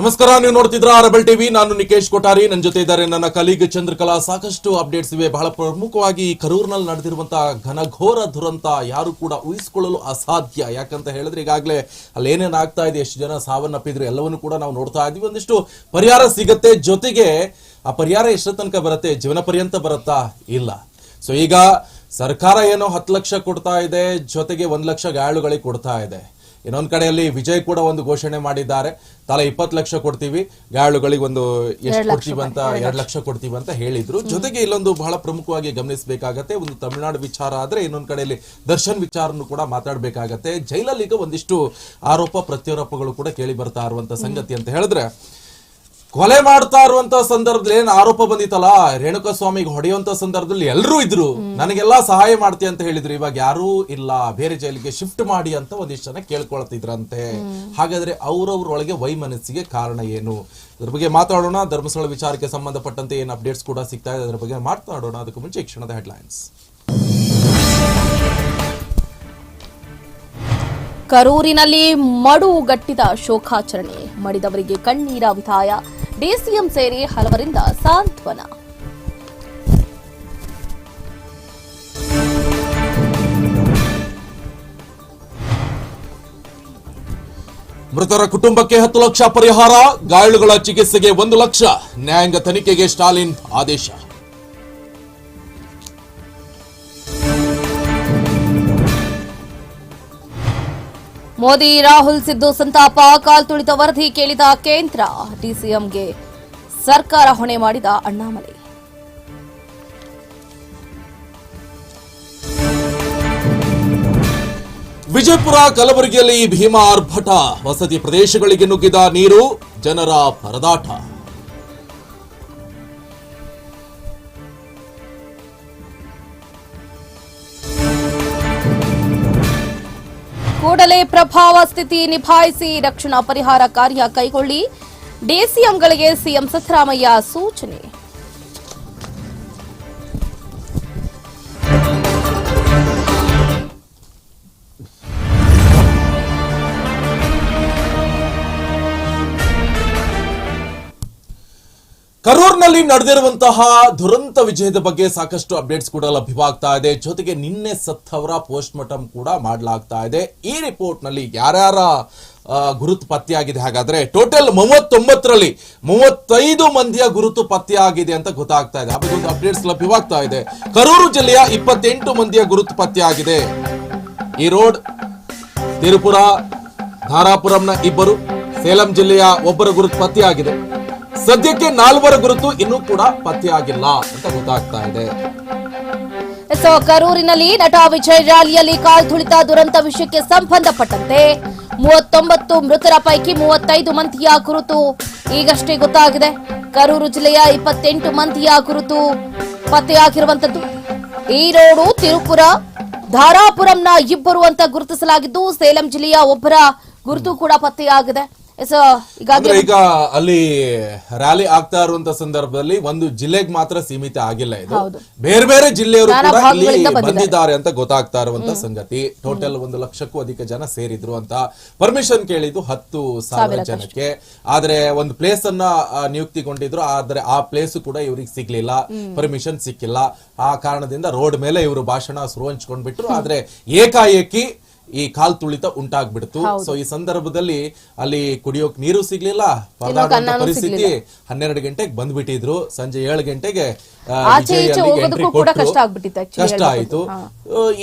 ನಮಸ್ಕಾರ, ನೀವು ನೋಡ್ತಿದ್ರ rebel TV. ನಾನು ನಿಕೇಶ್ ಕೊಠಾರಿ. ನನ್ನ ಜೊತೆ ಇದ್ದಾರೆ ನನ್ನ ಕಲೀಗ್ ಚಂದ್ರಕಲಾ. ಸಾಕಷ್ಟು ಅಪ್ಡೇಟ್ಸ್ ಇವೆ. ಬಹಳ ಪ್ರಮುಖವಾಗಿ ಕರೂರ್ನಲ್ಲಿ ನಡೆದಿರುವಂತಹ ಘನಘೋರ ದುರಂತ ಯಾರು ಕೂಡ ಊಹಿಸಿಕೊಳ್ಳಲು ಅಸಾಧ್ಯ. ಯಾಕಂತ ಹೇಳಿದ್ರೆ ಈಗಾಗಲೇ ಅಲ್ಲಿ ಏನೇನು ಆಗ್ತಾ ಇದೆ? ಎಷ್ಟು ಜನ ಸಾವನ್ನಪ್ಪಿದ್ರು? ಎಲ್ಲವನ್ನು ಕೂಡ ನಾವು ನೋಡ್ತಾ ಇದೀವಿ ಒಂದಿಷ್ಟು ಪರಿಹಾರ ಸಿಗತ್ತೆ. ಜೊತೆಗೆ ಆ ಪರಿಹಾರ ಎಷ್ಟು ತನಕ ಬರುತ್ತೆ? ಜೀವನ ಪರ್ಯಂತ ಬರುತ್ತಾ? ಇಲ್ಲ. ಸೊ ಈಗ ಸರ್ಕಾರ ಏನೋ ಹತ್ತು ಲಕ್ಷ ಕೊಡ್ತಾ ಇದೆ. ಜೊತೆಗೆ ಒಂದು ಲಕ್ಷ ಗಾಯಾಳುಗಳಿಗೆ ಕೊಡ್ತಾ ಇದೆ. ಇನ್ನೊಂದ್ ಕಡೆಯಲ್ಲಿ ವಿಜಯ್ ಕೂಡ ಒಂದು ಘೋಷಣೆ ಮಾಡಿದ್ದಾರೆ. ತಲಾ ಇಪ್ಪತ್ತು ಲಕ್ಷ ಕೊಡ್ತೀವಿ. ಗಾಯಾಳುಗಳಿಗೆ ಒಂದು ಎಷ್ಟು ಕೊಡ್ತೀವಿ ಅಂತ ಎರಡು ಲಕ್ಷ ಕೊಡ್ತೀವಿ ಅಂತ ಹೇಳಿದ್ರು. ಜೊತೆಗೆ ಇಲ್ಲೊಂದು ಬಹಳ ಪ್ರಮುಖವಾಗಿ ಗಮನಿಸಬೇಕಾಗತ್ತೆ ಒಂದು ತಮಿಳುನಾಡು ವಿಚಾರ ಆದ್ರೆ ಇನ್ನೊಂದ್ ಕಡೆಯಲ್ಲಿ ದರ್ಶನ್ ವಿಚಾರನು ಕೂಡ ಮಾತಾಡಬೇಕಾಗತ್ತೆ. ಜೈಲಲ್ಲಿ ಈಗ ಒಂದಿಷ್ಟು ಆರೋಪ ಪ್ರತ್ಯಾರೋಪಗಳು ಕೂಡ ಕೇಳಿ ಬರ್ತಾ ಇರುವಂತ ಸಂಗತಿ ಅಂತ ಹೇಳಿದ್ರೆ ಕೊಲೆ ಮಾಡ್ತಾ ಇರುವಂತ ಸಂದರ್ಭದಲ್ಲಿ ಏನ್ ಆರೋಪ ಬಂದಿತ್ತಲ್ಲ? ರೇಣುಕಾ ಸ್ವಾಮಿಗೆ ಹೊಡೆಯುವಂತ ಸಂದರ್ಭದಲ್ಲಿ ಎಲ್ಲರೂ ಇದ್ರು. ನನಗೆಲ್ಲಾ ಸಹಾಯ ಮಾಡ್ತಿ ಅಂತ ಹೇಳಿದ್ರು. ಇವಾಗ ಯಾರೂ ಇಲ್ಲ. ಬೇರೆ ಜೈಲಿಗೆ ಶಿಫ್ಟ್ ಮಾಡಿ ಅಂತ ಒಂದಿಷ್ಟು ಜನ ಕೇಳ್ಕೊಳ್ತಿದ್ರಂತೆ. ಹಾಗಾದ್ರೆ ಅವ್ರವ್ರೊಳಗೆ ವೈಮನಸ್ಸಿಗೆ ಕಾರಣ ಏನು? ಅದ್ರ ಬಗ್ಗೆ ಮಾತಾಡೋಣ. ಧರ್ಮಸ್ಥಳ ವಿಚಾರಕ್ಕೆ ಸಂಬಂಧಪಟ್ಟಂತೆ ಏನ್ ಅಪ್ಡೇಟ್ಸ್ ಕೂಡ ಸಿಗ್ತಾ ಇದೆ. ಅದ್ರ ಬಗ್ಗೆ ಮಾತಾಡೋಣ. ಅದಕ್ಕೂ ಮುಂಚೆ ಕ್ಷಣದ ಹೆಡ್ಲೈನ್ಸ್. ಕರೂರಿನಲ್ಲಿ ಮಡುಗಟ್ಟಿದ ಶೋಕಾಚರಣೆ. ಮಡಿದವರಿಗೆ ಕಣ್ಣೀರ ವಿಧಾಯ ಡಿಸಿಎಂ ಸೇರಿ ಹಲವರಿಂದ ಸಾಂತ್ವನ. ಮೃತರ ಕುಟುಂಬಕ್ಕೆ ಹತ್ತು ಲಕ್ಷ ಪರಿಹಾರ, ಗಾಯಾಳುಗಳ ಚಿಕಿತ್ಸೆಗೆ ಒಂದು ಲಕ್ಷ, ನ್ಯಾಯಾಂಗ ತನಿಖೆಗೆ ಸ್ಟಾಲಿನ್ ಆದೇಶ. ಮೋದಿ, ರಾಹುಲ್, ಸಿದ್ದು, ಸಂತಾಪ ಕಾಲ್ತುಳಿತ ವರದಿ ಕೇಳಿದ ಕೇಂದ್ರ, ಡಿಸಿಎಂಗೆ ಸರ್ಕಾರ ಹೊಣೆ ಮಾಡಿದ ಅಣ್ಣಾಮಲೈ. ವಿಜಯಪುರ ಕಲಬುರಗಿಯಲ್ಲಿ ಭೀಮಾ ಆರ್ಭಟ. ವಸತಿ ಪ್ರದೇಶಗಳಿಗೆ ನುಗ್ಗಿದ ನೀರು ಜನರ ಪರದಾಟ. ಕೂಡಲೇ ಪ್ರಭಾವ ಸ್ಥಿತಿ ನಿಭಾಯಿಸಿ ರಕ್ಷಣಾ ಪರಿಹಾರ ಕಾರ್ಯ ಕೈಗೊಳ್ಳಿ. ಡಿಸಿಎಂಗಳಿಗೆ ಸಿಎಂ ಸಿದ್ದರಾಮಯ್ಯ ಸೂಚನೆ. ಕರೂರ್ನಲ್ಲಿ ನಡೆದಿರುವಂತಹ ದುರಂತ ವಿಜಯದ ಬಗ್ಗೆ ಸಾಕಷ್ಟು ಅಪ್ಡೇಟ್ಸ್ ಕೂಡ ಲಭ್ಯವಾಗ್ತಾ ಇದೆ. ಜೊತೆಗೆ ನಿನ್ನೆ ಸತ್ತವರ ಪೋಸ್ಟ್ ಮಾರ್ಟಮ್ ಕೂಡ ಮಾಡಲಾಗ್ತಾ ಇದೆ. ಈ ರಿಪೋರ್ಟ್ನಲ್ಲಿ ಯಾರ್ಯಾರ ಗುರುತು ಪತ್ತೆಯಾಗಿದೆ? ಹಾಗಾದ್ರೆ ಟೋಟಲ್ ಮೂವತ್ತೊಂಬತ್ತರಲ್ಲಿ ಮೂವತ್ತೈದು ಮಂದಿಯ ಗುರುತು ಪತ್ತೆಯಾಗಿದೆ ಅಂತ ಗೊತ್ತಾಗ್ತಾ ಇದೆ. ಒಂದು ಅಪ್ಡೇಟ್ಸ್ ಲಭ್ಯವಾಗ್ತಾ ಇದೆ. ಕರೂರು ಜಿಲ್ಲೆಯ ಇಪ್ಪತ್ತೆಂಟು ಮಂದಿಯ ಗುರುತು ಪತ್ತೆಯಾಗಿದೆ. ಈ ರೋಡ್, ತಿರುಪುರ, ಧಾರಾಪುರಂನ ಇಬ್ಬರು, ಸೇಲಂ ಜಿಲ್ಲೆಯ ಒಬ್ಬರ ಗುರುತು ಪತ್ತೆಯಾಗಿದೆ. ಸದ್ಯಕ್ಕೆ ನಾಲ್ವರ ಗುರುತು ಇನ್ನೂ ಕೂಡ ಪತ್ತೆಯಾಗಿಲ್ಲ ಅಂತ ಗೊತ್ತಾಗ್ತಾ ಇದೆ. ಸೊ ಕರೂರಿನಲ್ಲಿ ನಟ ವಿಜಯ್ ರ್ಯಾಲಿಯಲ್ಲಿ ಕಾಲ್ತುಳಿತ ದುರಂತ ವಿಷಯಕ್ಕೆ ಸಂಬಂಧಪಟ್ಟಂತೆ ಮೂವತ್ತೊಂಬತ್ತು ಮೃತರ ಪೈಕಿ ಮೂವತ್ತೈದು ಮಂದಿಯ ಗುರುತು. ಈಗಷ್ಟೇ ಗೊತ್ತಾಗಿದೆ, ಕರೂರು ಜಿಲ್ಲೆಯ ಇಪ್ಪತ್ತೆಂಟು ಮಂದಿಯ ಗುರುತು ಪತ್ತೆಯಾಗಿರುವಂತದ್ದು ಈರೋಡು ರೋಡು ತಿರುಪುರ, ಧಾರಾಪುರಂನ ಇಬ್ಬರು ಅಂತ ಗುರುತಿಸಲಾಗಿದ್ದು, ಸೇಲಂ ಜಿಲ್ಲೆಯ ಒಬ್ಬರ ಗುರುತು ಕೂಡ ಪತ್ತೆಯಾಗಿದೆ. ಈಗ ಅಲ್ಲಿ ರ್ಯಾಲಿ ಆಗ್ತಾ ಇರುವಂತ ಸಂದರ್ಭದಲ್ಲಿ ಒಂದು ಜಿಲ್ಲೆಗೆ ಮಾತ್ರ ಸೀಮಿತ ಆಗಿಲ್ಲ ಇದು. ಬೇರೆ ಬೇರೆ ಜಿಲ್ಲೆಯವರು ಕೂಡ ಇಲ್ಲಿ ಬಂದಿದ್ದಾರೆ. ಬಂದಿದ್ದಾರೆ ಅಂತ ಗೊತ್ತಾಗ್ತಾ ಇರುವಂತ ಸಂಗತಿ. ಟೋಟಲ್ ಒಂದು ಲಕ್ಷಕ್ಕೂ ಅಧಿಕ ಜನ ಸೇರಿದ್ರು ಅಂತ ಪರ್ಮಿಷನ್ ಕೇಳಿದ್ದು ಹತ್ತು ಸಾವಿರ ಜನಕ್ಕೆ. ಆದ್ರೆ ಒಂದು ಪ್ಲೇಸ್ ಅನ್ನ ನಿಯುಕ್ತಿಗೊಂಡಿದ್ರು ಆದ್ರೆ ಆ ಪ್ಲೇಸ್ ಕೂಡ ಇವ್ರಿಗೆ ಸಿಗ್ಲಿಲ್ಲ. ಪರ್ಮಿಷನ್ ಸಿಕ್ಕಿಲ್ಲ. ಆ ಕಾರಣದಿಂದ ರೋಡ್ ಮೇಲೆ ಇವರು ಭಾಷಣ ಸುರು ಹಂಚ್ಕೊಂಡ್ಬಿಟ್ರು. ಆದ್ರೆ ಏಕಾಏಕಿ ಈ ಕಾಲ್ ತುಳಿತ ಉಂಟಾಗ್ಬಿಡ್ತು. ಸೊ ಈ ಸಂದರ್ಭದಲ್ಲಿ ಅಲ್ಲಿ ಕುಡಿಯೋಕ್ ನೀರು ಸಿಗ್ಲಿಲ್ಲ. ಪರದಾಡುವಂತ ಪರಿಸ್ಥಿತಿ ಹನ್ನೆರಡು ಗಂಟೆಗೆ ಬಂದ್ಬಿಟ್ಟಿದ್ರು. ಸಂಜೆ ಏಳು ಗಂಟೆಗೆ ಕಷ್ಟ ಆಯ್ತು.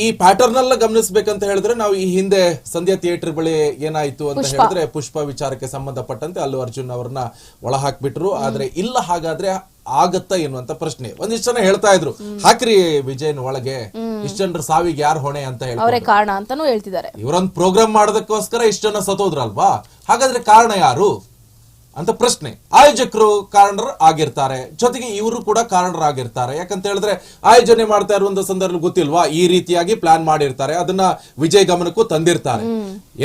ಈ ಪ್ಯಾಟರ್ನ್ ಎಲ್ಲ ಗಮನಿಸ್ಬೇಕಂತ ಹೇಳಿದ್ರೆ ನಾವು ಈ ಹಿಂದೆ ಸಂಧ್ಯಾ ಥಿಯೇಟರ್ ಬಳಿ ಏನಾಯ್ತು ಅಂತ ಹೇಳಿದ್ರೆ ಪುಷ್ಪ ವಿಚಾರಕ್ಕೆ ಸಂಬಂಧಪಟ್ಟಂತೆ ಅಲ್ಲು ಅರ್ಜುನ್ ಅವ್ರನ್ನ ಒಳ ಹಾಕ್ಬಿಟ್ರು ಆದ್ರೆ ಇಲ್ಲ ಹಾಗಾದ್ರೆ ಆಗತ್ತಾ ಎನ್ನುವಂತ ಪ್ರಶ್ನೆ. ಒಂದಿಷ್ಟು ಜನ ಹೇಳ್ತಾ ಇದ್ರು ಹಾಕ್ರಿ ವಿಜಯನ್ ಒಳಗೆ ಇಷ್ಟ ಜನರ ಸಾವಿಗೆ ಯಾರು ಹೊಣೆ ಅಂತ ಹೇಳಿ ಅವರೇ ಕಾರಣ ಅಂತಾನೂ ಹೇಳ್ತಿದ್ದಾರೆ. ಇವರೊಂದು ಪ್ರೋಗ್ರಾಮ್ ಮಾಡೋದಕ್ಕೋಸ್ಕರ ಇಷ್ಟ ಜನ ಸತ್ತೋದ್ರಲ್ವಾ? ಹಾಗಾದ್ರೆ ಕಾರಣ ಯಾರು? ಅಂತ ಪ್ರಶ್ನೆ. ಆಯೋಜಕರು ಕಾರಣರು ಆಗಿರ್ತಾರೆ. ಜೊತೆಗೆ ಇವರು ಕೂಡ ಕಾರಣರಾಗಿರ್ತಾರೆ ಯಾಕಂತ ಹೇಳಿದ್ರೆ ಆಯೋಜನೆ ಮಾಡ್ತಾ ಇರುವಂತ ಸಂದರ್ಭ ಗೊತ್ತಿಲ್ವಾ? ಈ ರೀತಿಯಾಗಿ ಪ್ಲಾನ್ ಮಾಡಿರ್ತಾರೆ. ಅದನ್ನ ವಿಜಯ್ ಗಮನಕ್ಕೂ ತಂದಿರ್ತಾರೆ.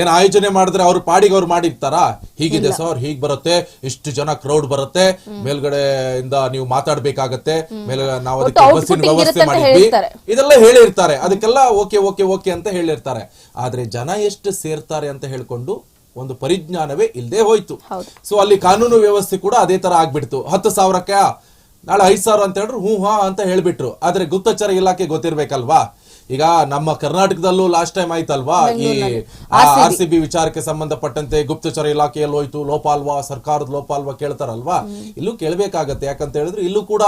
ಏನ್ ಆಯೋಜನೆ ಮಾಡಿದ್ರೆ ಅವ್ರ ಪಾಡಿಗೆ ಅವ್ರು ಮಾಡಿರ್ತಾರ? ಹೀಗಿದೆ ಸರ್ ಹೀಗ್ ಬರುತ್ತೆ. ಇಷ್ಟು ಜನ ಕ್ರೌಡ್ ಬರುತ್ತೆ. ಮೇಲ್ಗಡೆ ಇಂದ ನೀವು ಮಾತಾಡ್ಬೇಕಾಗತ್ತೆ. ಮೇಲೆ ನಾವು ಅದಕ್ಕೆ ಬಸ್ಸಿನ ವ್ಯವಸ್ಥೆ ಮಾಡಿದ್ವಿ. ಇದೆಲ್ಲ ಹೇಳಿರ್ತಾರೆ. ಅದಕ್ಕೆಲ್ಲ ಓಕೆ ಓಕೆ ಓಕೆ ಅಂತ ಹೇಳಿರ್ತಾರೆ. ಆದ್ರೆ ಜನ ಎಷ್ಟು ಸೇರ್ತಾರೆ ಅಂತ ಹೇಳ್ಕೊಂಡು ಒಂದು ಪರಿಜ್ಞಾನವೇ ಇಲ್ಲದೆ ಹೋಯ್ತು. ಸೊ ಅಲ್ಲಿ ಕಾನೂನು ವ್ಯವಸ್ಥೆ ಕೂಡ ಅದೇ ತರ ಆಗ್ಬಿಡ್ತು. ಹತ್ತು ಸಾವಿರಕ್ಕೆ ನಾಳೆ ಐದ್ ಸಾವಿರ ಅಂತ ಹೇಳಿದ್ರು ಹ್ಞೂ ಹಾ ಅಂತ ಹೇಳ್ಬಿಟ್ರು. ಆದ್ರೆ ಗುಪ್ತಚರ ಇಲಾಖೆ ಗೊತ್ತಿರ್ಬೇಕಲ್ವಾ? ಈಗ ನಮ್ಮ ಕರ್ನಾಟಕದಲ್ಲೂ ಲಾಸ್ಟ್ ಟೈಮ್ ಆಯ್ತಲ್ವಾ? ಈ ಆರ್ ಸಿ ಬಿ. ವಿಚಾರಕ್ಕೆ ಸಂಬಂಧಪಟ್ಟಂತೆ ಗುಪ್ತಚರ ಇಲಾಖೆಯಲ್ಲಿ ಹೋಯ್ತು. ಲೋಪಾಲ್ವಾ ಸರ್ಕಾರದ ಲೋಪಾಲ್ವಾ ಕೇಳ್ತಾರಲ್ವಾ? ಇಲ್ಲೂ ಕೇಳ್ಬೇಕಾಗತ್ತೆ. ಯಾಕಂತ ಹೇಳಿದ್ರೆ ಇಲ್ಲೂ ಕೂಡ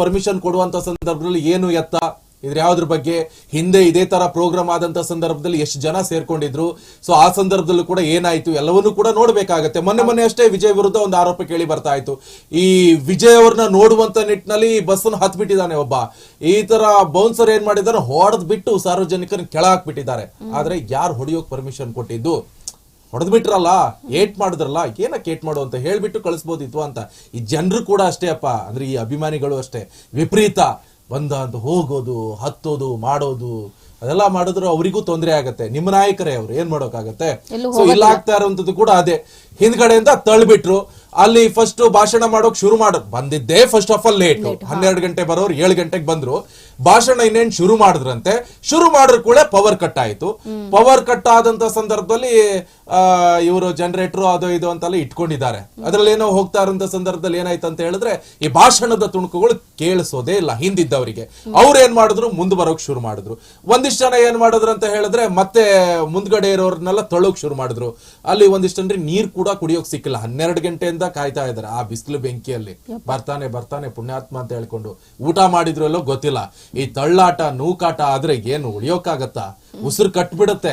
ಪರ್ಮಿಷನ್ ಕೊಡುವಂತ ಸಂದರ್ಭದಲ್ಲಿ ಏನು ಎತ್ತ? ಇದ್ರ ಯಾವ್ದ್ರ ಬಗ್ಗೆ? ಹಿಂದೆ ಇದೇ ತರ ಪ್ರೋಗ್ರಾಮ್ ಆದಂತ ಸಂದರ್ಭದಲ್ಲಿ ಎಷ್ಟು ಜನ ಸೇರ್ಕೊಂಡಿದ್ರು? ಸೊ ಆ ಸಂದರ್ಭದಲ್ಲೂ ಕೂಡ ಏನಾಯ್ತು? ಎಲ್ಲವನ್ನೂ ಕೂಡ ನೋಡ್ಬೇಕಾಗತ್ತೆ. ಮೊನ್ನೆ ಮೊನ್ನೆ ಅಷ್ಟೇ ವಿಜಯ್ ವಿರುದ್ಧ ಒಂದು ಆರೋಪ ಕೇಳಿ ಬರ್ತಾ ಇತ್ತು. ಈ ವಿಜಯ್ ಅವ್ರನ್ನ ನೋಡುವಂತ ನಿಟ್ಟಿನಲ್ಲಿ ಬಸ್ ಹತ್ ಬಿಟ್ಟಿದ್ದಾನೆ ಒಬ್ಬ. ಈ ತರ ಬೌನ್ಸರ್ ಏನ್ ಮಾಡಿದಾರೆ ಹೊಡೆದ್ ಬಿಟ್ಟು ಸಾರ್ವಜನಿಕರನ್ನ ಕೆಳ ಹಾಕ್ಬಿಟ್ಟಿದ್ದಾರೆ ಆದ್ರೆ ಯಾರು ಹೊಡೆಯೋಕ್ ಪರ್ಮಿಷನ್ ಕೊಟ್ಟಿದ್ದು? ಹೊಡೆದ್ ಬಿಟ್ರಲ್ಲ ಏಟ್ ಮಾಡಿದ್ರಲ್ಲ? ಏನಕ್ಕೆ ಏಟ್ ಮಾಡು ಅಂತ ಹೇಳ್ಬಿಟ್ಟು ಕಳಿಸ್ಬೋದಿತ್ತು ಅಂತ. ಈ ಜನರು ಕೂಡ ಅಷ್ಟೇ ಅಪ್ಪ. ಅಂದ್ರೆ ಈ ಅಭಿಮಾನಿಗಳು ಅಷ್ಟೇ. ವಿಪರೀತ. ಬಂದ ಅಂತ ಹೋಗೋದು ಹತ್ತೋದು ಮಾಡೋದು ಅದೆಲ್ಲ ಮಾಡಿದ್ರು ಅವರಿಗೂ ತೊಂದರೆ ಆಗತ್ತೆ. ನಿಮ್ಮ ನಾಯಕರೇ ಅವ್ರು ಏನ್ ಮಾಡೋಕ್ಕಾಗತ್ತೆ? ಎಲ್ಲೂ ಸೊ ಇಲ್ಲ ಆಗ್ತಾ ಇರುವಂತದ್ದು ಕೂಡ ಅದೇ. ಹಿಂದ್ಗಡೆಯಿಂದ ತಳ್ಬಿಟ್ರು ಅಲ್ಲಿ ಫಸ್ಟ್ ಭಾಷಣ ಮಾಡೋಕ್ ಶುರು ಮಾಡ ಬಂದಿದ್ದೇ ಫಸ್ಟ್ ಆಫ್ ಆಲ್ ಲೇಟ್ ಹನ್ನೆರಡು ಗಂಟೆ ಬರೋರು ಏಳು ಗಂಟೆಗೆ ಬಂದ್ರು. ಭಾಷಣ ಇನ್ನೇನ್ ಶುರು ಮಾಡಿದ್ರಂತೆ. ಶುರು ಮಾಡಿದ್ರು ಕೂಡ ಪವರ್ ಕಟ್ ಆಯ್ತು. ಪವರ್ ಕಟ್ ಆದಂತ ಸಂದರ್ಭದಲ್ಲಿ ಇವರು ಜನರೇಟರ್ ಅದು ಇದು ಅಂತೆಲ್ಲ ಇಟ್ಕೊಂಡಿದ್ದಾರೆ. ಅದ್ರಲ್ಲಿ ಏನೋ ಹೋಗ್ತಾ ಇರೋಂಥ ಸಂದರ್ಭದಲ್ಲಿ ಏನಾಯ್ತು ಅಂತ ಹೇಳಿದ್ರೆ ಈ ಭಾಷಣದ ತುಣುಕುಗಳು ಕೇಳಿಸೋದೇ ಇಲ್ಲ ಹಿಂದಿದ್ದವರಿಗೆ. ಅವ್ರು ಏನ್ ಮಾಡಿದ್ರು ಮುಂದ್ ಬರೋಕ್ ಶುರು ಮಾಡಿದ್ರು. ಒಂದಿಷ್ಟು ಜನ ಏನ್ ಮಾಡಿದ್ರು ಅಂತ ಹೇಳಿದ್ರೆ ಮತ್ತೆ ಮುಂದ್ಗಡೆ ಇರೋರ್ನೆಲ್ಲ ತೊಳೋಕ್ ಶುರು ಮಾಡಿದ್ರು. ಅಲ್ಲಿ ಒಂದಿಷ್ಟು ಅಂದ್ರೆ ನೀರ್ ಕೂಡ ಕುಡಿಯೋಕ್ ಸಿಕ್ಕಿಲ್ಲ. ಹನ್ನೆರಡು ಗಂಟೆಯಿಂದ ಕಾಯ್ತಾ ಇದಾರೆ ಆ ಬಿಸಿಲು ಬೆಂಕಿಯಲ್ಲಿ. ಬರ್ತಾನೆ ಬರ್ತಾನೆ ಪುಣ್ಯಾತ್ಮ ಅಂತ ಹೇಳ್ಕೊಂಡು. ಊಟ ಮಾಡಿದ್ರು ಎಲ್ಲೋ ಗೊತ್ತಿಲ್ಲ. ಈ ತಳ್ಳಾಟ ನೂಕಾಟ ಆದ್ರೆ ಏನು ಉಳಿಯೋಕ್ಕಾಗತ್ತಾ ಉಸಿರು ಕಟ್ಬಿಡುತ್ತೆ.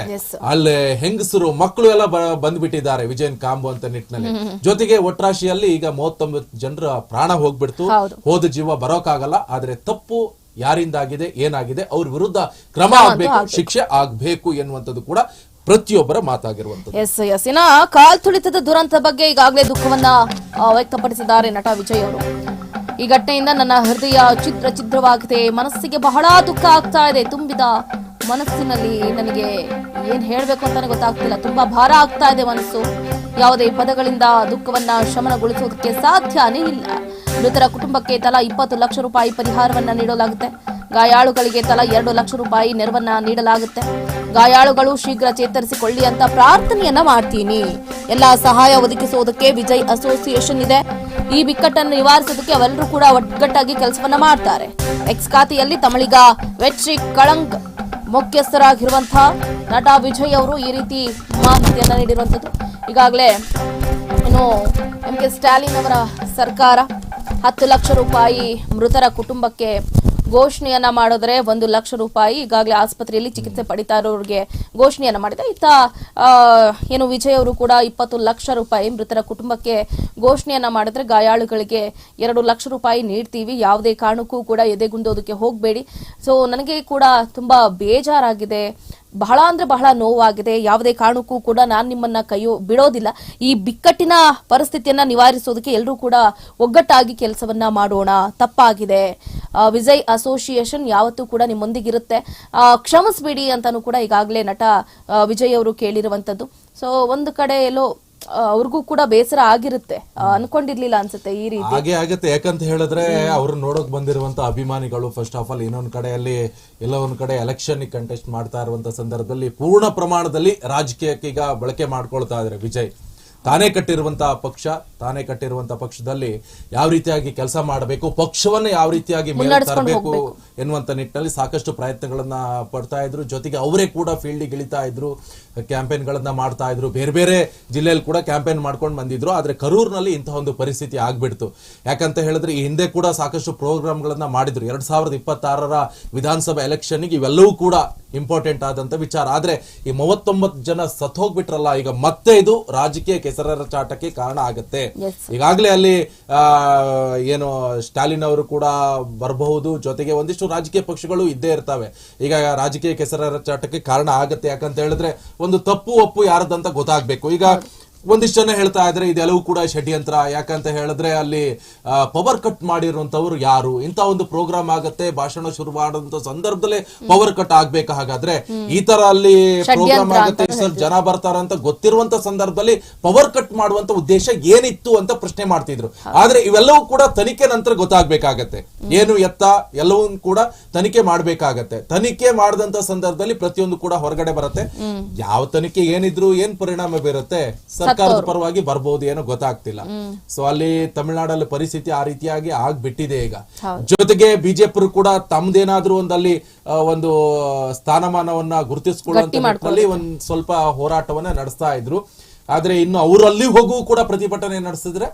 ಅಲ್ಲೇ ಹೆಂಗಸರು ಮಕ್ಕಳು ಎಲ್ಲ ಬಂದ್ಬಿಟ್ಟಿದ್ದಾರೆ ವಿಜಯನ್ ಕಾಂಬು ಅಂತ ನಿಟ್ಟಿನಲ್ಲಿ. ಜೊತೆಗೆ ಒಟ್ರಾಶಿಯಲ್ಲಿ ಈಗ ಮೂವತ್ತೊಂಬತ್ತು ಜನರ ಪ್ರಾಣ ಹೋಗ್ಬಿಡ್ತು. ಹೌದು. ಹೋದ ಜೀವ ಬರೋಕಾಗಲ್ಲ ಆದ್ರೆ ತಪ್ಪು ಯಾರಿಂದಾಗಿದೆ ಏನಾಗಿದೆ ಅವ್ರ ವಿರುದ್ಧ ಕ್ರಮ ಆಗ್ಬೇಕು ಶಿಕ್ಷೆ ಆಗ್ಬೇಕು ಎನ್ನುವಂಥದ್ದು ಕೂಡ ಪ್ರತಿಯೊಬ್ಬರ ಮಾತಾಗಿರುವಂತದ್ದು ಎಸ್ ಎಸ್ ಇನ್ನ ಕಾಲ್ ತುಳಿತದ ದುರಂತ ಬಗ್ಗೆ ಈಗಾಗಲೇ ದುಃಖವನ್ನ ವ್ಯಕ್ತಪಡಿಸಿದ್ದಾರೆ ನಟ ವಿಜಯ್ ಅವರು. ಈ ಘಟನೆಯಿಂದ ನನ್ನ ಹೃದಯ ಚಿತ್ರ ಚಿತ್ರವಾಗಿದೆ ಮನಸ್ಸಿಗೆ ಬಹಳ ದುಃಖ ಆಗ್ತಾ ಇದೆ. ತುಂಬಿದ ಮನಸ್ಸಿನಲ್ಲಿ ನನಗೆ ಏನ್ ಹೇಳಬೇಕು ಅಂತಾನೆ ಗೊತ್ತಾಗ್ತಿಲ್ಲ. ತುಂಬಾ ಭಾರ ಆಗ್ತಾ ಇದೆ ಮನಸ್ಸು. ಯಾವುದೇ ಪದಗಳಿಂದ ದುಃಖವನ್ನ ಶಮನಗೊಳಿಸೋದಕ್ಕೆ ಸಾಧ್ಯನೇ ಇಲ್ಲ. ಮೃತರ ಕುಟುಂಬಕ್ಕೆ ತಲಾ ಇಪ್ಪತ್ತು ಲಕ್ಷ ರೂಪಾಯಿ ಪರಿಹಾರವನ್ನ ನೀಡಲಾಗುತ್ತೆ. ಗಾಯಾಳುಗಳಿಗೆ ತಲಾ ಎರಡು ಲಕ್ಷ ರೂಪಾಯಿ ನೆರವನ್ನ ನೀಡಲಾಗುತ್ತೆ. ಗಾಯಾಳುಗಳು ಶೀಘ್ರ ಚೇತರಿಸಿಕೊಳ್ಳಿ ಅಂತ ಪ್ರಾರ್ಥನೆಯನ್ನ ಮಾಡ್ತೀನಿ. ಎಲ್ಲಾ ಸಹಾಯ ಒದಗಿಸುವುದಕ್ಕೆ ವಿಜಯ್ ಅಸೋಸಿಯೇಷನ್ ಇದೆ. ಈ ಬಿಕ್ಕಟ್ಟನ್ನು ನಿವಾರಿಸೋದಕ್ಕೆ ಅವರೆಲ್ಲರೂ ಕೂಡ ಒಗ್ಗಟ್ಟಾಗಿ ಕೆಲಸವನ್ನ ಮಾಡ್ತಾರೆ. ಎಕ್ಸ್ ಖಾತೆಯಲ್ಲಿ ತಮಿಳಿಗ ವೆಚ್ಚಿ ಕಳಂಗ್ ಮುಖ್ಯಸ್ಥರಾಗಿರುವಂತಹ ನಟ ವಿಜಯ್ ಅವರು ಈ ರೀತಿ ಮಾಹಿತಿಯನ್ನ ನೀಡಿರುವಂತದ್ದು ಈಗಾಗಲೇ ಇನ್ನು ಎಂ ಕೆ ಸ್ಟಾಲಿನ್ ಅವರ ಸರ್ಕಾರ ಹತ್ತು ಲಕ್ಷ ರೂಪಾಯಿ ಮೃತರ ಕುಟುಂಬಕ್ಕೆ ಘೋಷಣೆಯನ್ನ ಮಾಡಿದ್ರೆ ಒಂದು ಲಕ್ಷ ರೂಪಾಯಿ ಈಗಾಗಲೇ ಆಸ್ಪತ್ರೆಯಲ್ಲಿ ಚಿಕಿತ್ಸೆ ಪಡಿತಾ ಇರೋರಿಗೆ ಘೋಷಣೆಯನ್ನ ಮಾಡಿದೆ. ಇತ್ತ ಏನು ವಿಜಯ್ ಅವರು ಕೂಡ ಇಪ್ಪತ್ತು ಲಕ್ಷ ರೂಪಾಯಿ ಮೃತರ ಕುಟುಂಬಕ್ಕೆ ಘೋಷಣೆಯನ್ನ ಮಾಡಿದ್ರೆ ಗಾಯಾಳುಗಳಿಗೆ ಎರಡು ಲಕ್ಷ ರೂಪಾಯಿ ನೀಡ್ತೀವಿ. ಯಾವುದೇ ಕಾರಣಕ್ಕೂ ಕೂಡ ಎದೆಗುಂದೋದಕ್ಕೆ ಹೋಗಬೇಡಿ. ಸೊ ನನಗೆ ಕೂಡ ತುಂಬಾ ಬೇಜಾರಾಗಿದೆ. ಬಹಳ ಅಂದ್ರೆ ಬಹಳ ನೋವಾಗಿದೆ. ಯಾವುದೇ ಕಾರಣಕ್ಕೂ ಕೂಡ ನಾನು ನಿಮ್ಮನ್ನ ಕೈಯೋ ಬಿಡೋದಿಲ್ಲ. ಈ ಬಿಕ್ಕಟ್ಟಿನ ಪರಿಸ್ಥಿತಿಯನ್ನ ನಿವಾರಿಸೋದಕ್ಕೆ ಎಲ್ಲರೂ ಕೂಡ ಒಗ್ಗಟ್ಟಾಗಿ ಕೆಲಸವನ್ನ ಮಾಡೋಣ. ತಪ್ಪಾಗಿದೆ. ವಿಜಯ್ ಅಸೋಸಿಯೇಷನ್ ಯಾವತ್ತೂ ಕೂಡ ನಿಮ್ಮೊಂದಿಗಿರುತ್ತೆ. ಕ್ಷಮಿಸ್ಬಿಡಿ ಅಂತಾನು ಕೂಡ ಈಗಾಗಲೇ ನಟ ವಿಜಯ್ ಅವರು ಕೇಳಿರುವಂತದ್ದು. ಸೊ ಒಂದು ಕಡೆ ಎಲ್ಲೋ ಅವ್ರಿಗೂ ಕೂಡ ಬೇಸರ ಆಗಿರುತ್ತೆ. ಅನ್ಕೊಂಡಿರ್ಲಿಲ್ಲ ಅನ್ಸುತ್ತೆ ಈ ರೀತಿ. ಹಾಗೆ ಆಗುತ್ತೆ. ಯಾಕಂತ ಹೇಳಿದ್ರೆ ಅವ್ರು ನೋಡೋಕ್ ಬಂದಿರುವಂತ ಅಭಿಮಾನಿಗಳು ಫಸ್ಟ್ ಆಫ್ ಆಲ್ ಇನ್ನೊಂದ್ ಕಡೆಯಲ್ಲಿ ಎಲ್ಲ ಒಂದ್ ಕಡೆ ಎಲೆಕ್ಷನ್ ಕಂಟೆಸ್ಟ್ ಮಾಡ್ತಾ ಇರುವಂತ ಸಂದರ್ಭದಲ್ಲಿ ಪೂರ್ಣ ಪ್ರಮಾಣದಲ್ಲಿ ರಾಜಕೀಯಕ್ಕೆ ಈಗ ಬಳಕೆ ಮಾಡ್ಕೊಳ್ತಾ ಇದ್ರೆ ವಿಜಯ್. ತಾನೇ ಕಟ್ಟಿರುವಂತಹ ಪಕ್ಷ ತಾನೇ ಕಟ್ಟಿರುವಂತ ಪಕ್ಷದಲ್ಲಿ ಯಾವ ರೀತಿಯಾಗಿ ಕೆಲಸ ಮಾಡಬೇಕು ಪಕ್ಷವನ್ನ ಯಾವ ರೀತಿಯಾಗಿ ಮೇಲೆ ತರಬೇಕು ಎನ್ನುವಂತ ನಿಟ್ಟಿನಲ್ಲಿ ಸಾಕಷ್ಟು ಪ್ರಯತ್ನಗಳನ್ನ ಪಡ್ತಾ ಇದ್ರು. ಜೊತೆಗೆ ಅವರೇ ಕೂಡ ಫೀಲ್ಡ್ ಇಳಿತಾ ಇದ್ರು. ಕ್ಯಾಂಪೇನ್ ಗಳನ್ನ ಮಾಡ್ತಾ ಇದ್ರು. ಬೇರೆ ಬೇರೆ ಜಿಲ್ಲೆಯಲ್ಲಿ ಕೂಡ ಕ್ಯಾಂಪೇನ್ ಮಾಡ್ಕೊಂಡು ಬಂದಿದ್ರು. ಆದ್ರೆ ಕರೂರ್ನಲ್ಲಿ ಇಂತಹ ಒಂದು ಪರಿಸ್ಥಿತಿ ಆಗ್ಬಿಡ್ತು. ಯಾಕಂತ ಹೇಳಿದ್ರೆ ಈ ಹಿಂದೆ ಕೂಡ ಸಾಕಷ್ಟು ಪ್ರೋಗ್ರಾಮ್ ಗಳನ್ನ ಮಾಡಿದ್ರು. ಎರಡ್ ಸಾವಿರದ ಇಪ್ಪತ್ತಾರರ ವಿಧಾನಸಭಾ ಎಲೆಕ್ಷನ್ಗೆ ಇವೆಲ್ಲವೂ ಕೂಡ ಇಂಪಾರ್ಟೆಂಟ್ ಆದಂತ ವಿಚಾರ. ಆದ್ರೆ ಈ ಮೂವತ್ತೊಂಬತ್ತು ಜನ ಸತ್ ಹೋಗ್ಬಿಟ್ರಲ್ಲ ಈಗ ಮತ್ತೆ ಇದು ರಾಜಕೀಯ ಕೆಸರರ ಚಾಟಕ್ಕೆ ಕಾರಣ ಆಗತ್ತೆ. ಈಗಾಗಲೇ ಅಲ್ಲಿ ಆ, ಏನು ಸ್ಟಾಲಿನ್ ಅವರು ಕೂಡ ಬರಬಹುದು. ಜೊತೆಗೆ ಒಂದಿಷ್ಟು ರಾಜಕೀಯ ಪಕ್ಷಗಳು ಇದ್ದೇ ಇರ್ತವೆ. ಈಗ ರಾಜಕೀಯ ಕೆಸರ ಚಾಟಕ್ಕೆ ಕಾರಣ ಆಗುತ್ತೆ. ಯಾಕಂತ ಹೇಳಿದ್ರೆ ಒಂದು ತಪ್ಪು ಒಪ್ಪು ಯಾರದಂತ ಗೊತ್ತಾಗಬೇಕು. ಈಗ ಒಂದಿಷ್ಟು ಜನ ಹೇಳ್ತಾ ಇದ್ರೆ ಇದೆಲ್ಲವೂ ಕೂಡ ಷಡ್ಯಂತ್ರ. ಯಾಕಂತ ಹೇಳಿದ್ರೆ ಅಲ್ಲಿ ಪವರ್ ಕಟ್ ಮಾಡಿರುವಂತವ್ರು ಯಾರು? ಇಂತ ಒಂದು ಪ್ರೋಗ್ರಾಮ್ ಆಗತ್ತೆ ಭಾಷಣ ಶುರು ಮಾಡುವಂತ ಸಂದರ್ಭದಲ್ಲೇ ಪವರ್ ಕಟ್ ಆಗ್ಬೇಕು ಹಾಗಾದ್ರೆ? ಈ ತರ ಅಲ್ಲಿ ಪ್ರೋಗ್ರಾಮ್ ಆಗತ್ತೆ ಸರ್ ಜನ ಬರ್ತಾರ ಅಂತ ಗೊತ್ತಿರುವಂತ ಸಂದರ್ಭದಲ್ಲಿ ಪವರ್ ಕಟ್ ಮಾಡುವಂತ ಉದ್ದೇಶ ಏನಿತ್ತು ಅಂತ ಪ್ರಶ್ನೆ ಮಾಡ್ತಿದ್ರು. ಆದ್ರೆ ಇವೆಲ್ಲವೂ ಕೂಡ ತನಿಖೆ ನಂತರ ಗೊತ್ತಾಗ್ಬೇಕಾಗತ್ತೆ. ಏನು ಎತ್ತ ಎಲ್ಲವೂ ಕೂಡ ತನಿಖೆ ಮಾಡ್ಬೇಕಾಗತ್ತೆ. ತನಿಖೆ ಮಾಡಿದಂತ ಸಂದರ್ಭದಲ್ಲಿ ಪ್ರತಿಯೊಂದು ಕೂಡ ಹೊರಗಡೆ ಬರುತ್ತೆ. ಯಾವ ತನಿಖೆ ಏನಿದ್ರು ಏನ್ ಪರಿಣಾಮ ಬೀರುತ್ತೆ? ಸರ್ಕಾರದ ಪರವಾಗಿ ಬರ್ಬೋದು ಏನೋ ಗೊತ್ತಾಗ್ತಿಲ್ಲ. ಸೊ ಅಲ್ಲಿ ತಮಿಳುನಾಡಲ್ಲಿ ಪರಿಸ್ಥಿತಿ ಆ ರೀತಿಯಾಗಿ ಆಗ್ಬಿಟ್ಟಿದೆ ಈಗ. ಜೊತೆಗೆ ಬಿಜೆಪಿ ಕೂಡ ತಮ್ದೇನಾದ್ರೂ ಒಂದಲ್ಲಿ ಒಂದು ಸ್ಥಾನಮಾನವನ್ನ ಗುರುತಿಸಿಕೊಳ್ಳುವಂತ ನಿಟ್ಟಿನಲ್ಲಿ ಒಂದ್ ಸ್ವಲ್ಪ ಹೋರಾಟವನ್ನ ನಡೆಸ್ತಾ ಇದ್ರು. ಆದ್ರೆ ಇನ್ನು ಅವರಲ್ಲಿ ಹೋಗೂ ಕೂಡ ಪ್ರತಿಭಟನೆ ನಡೆಸಿದ್ರೆ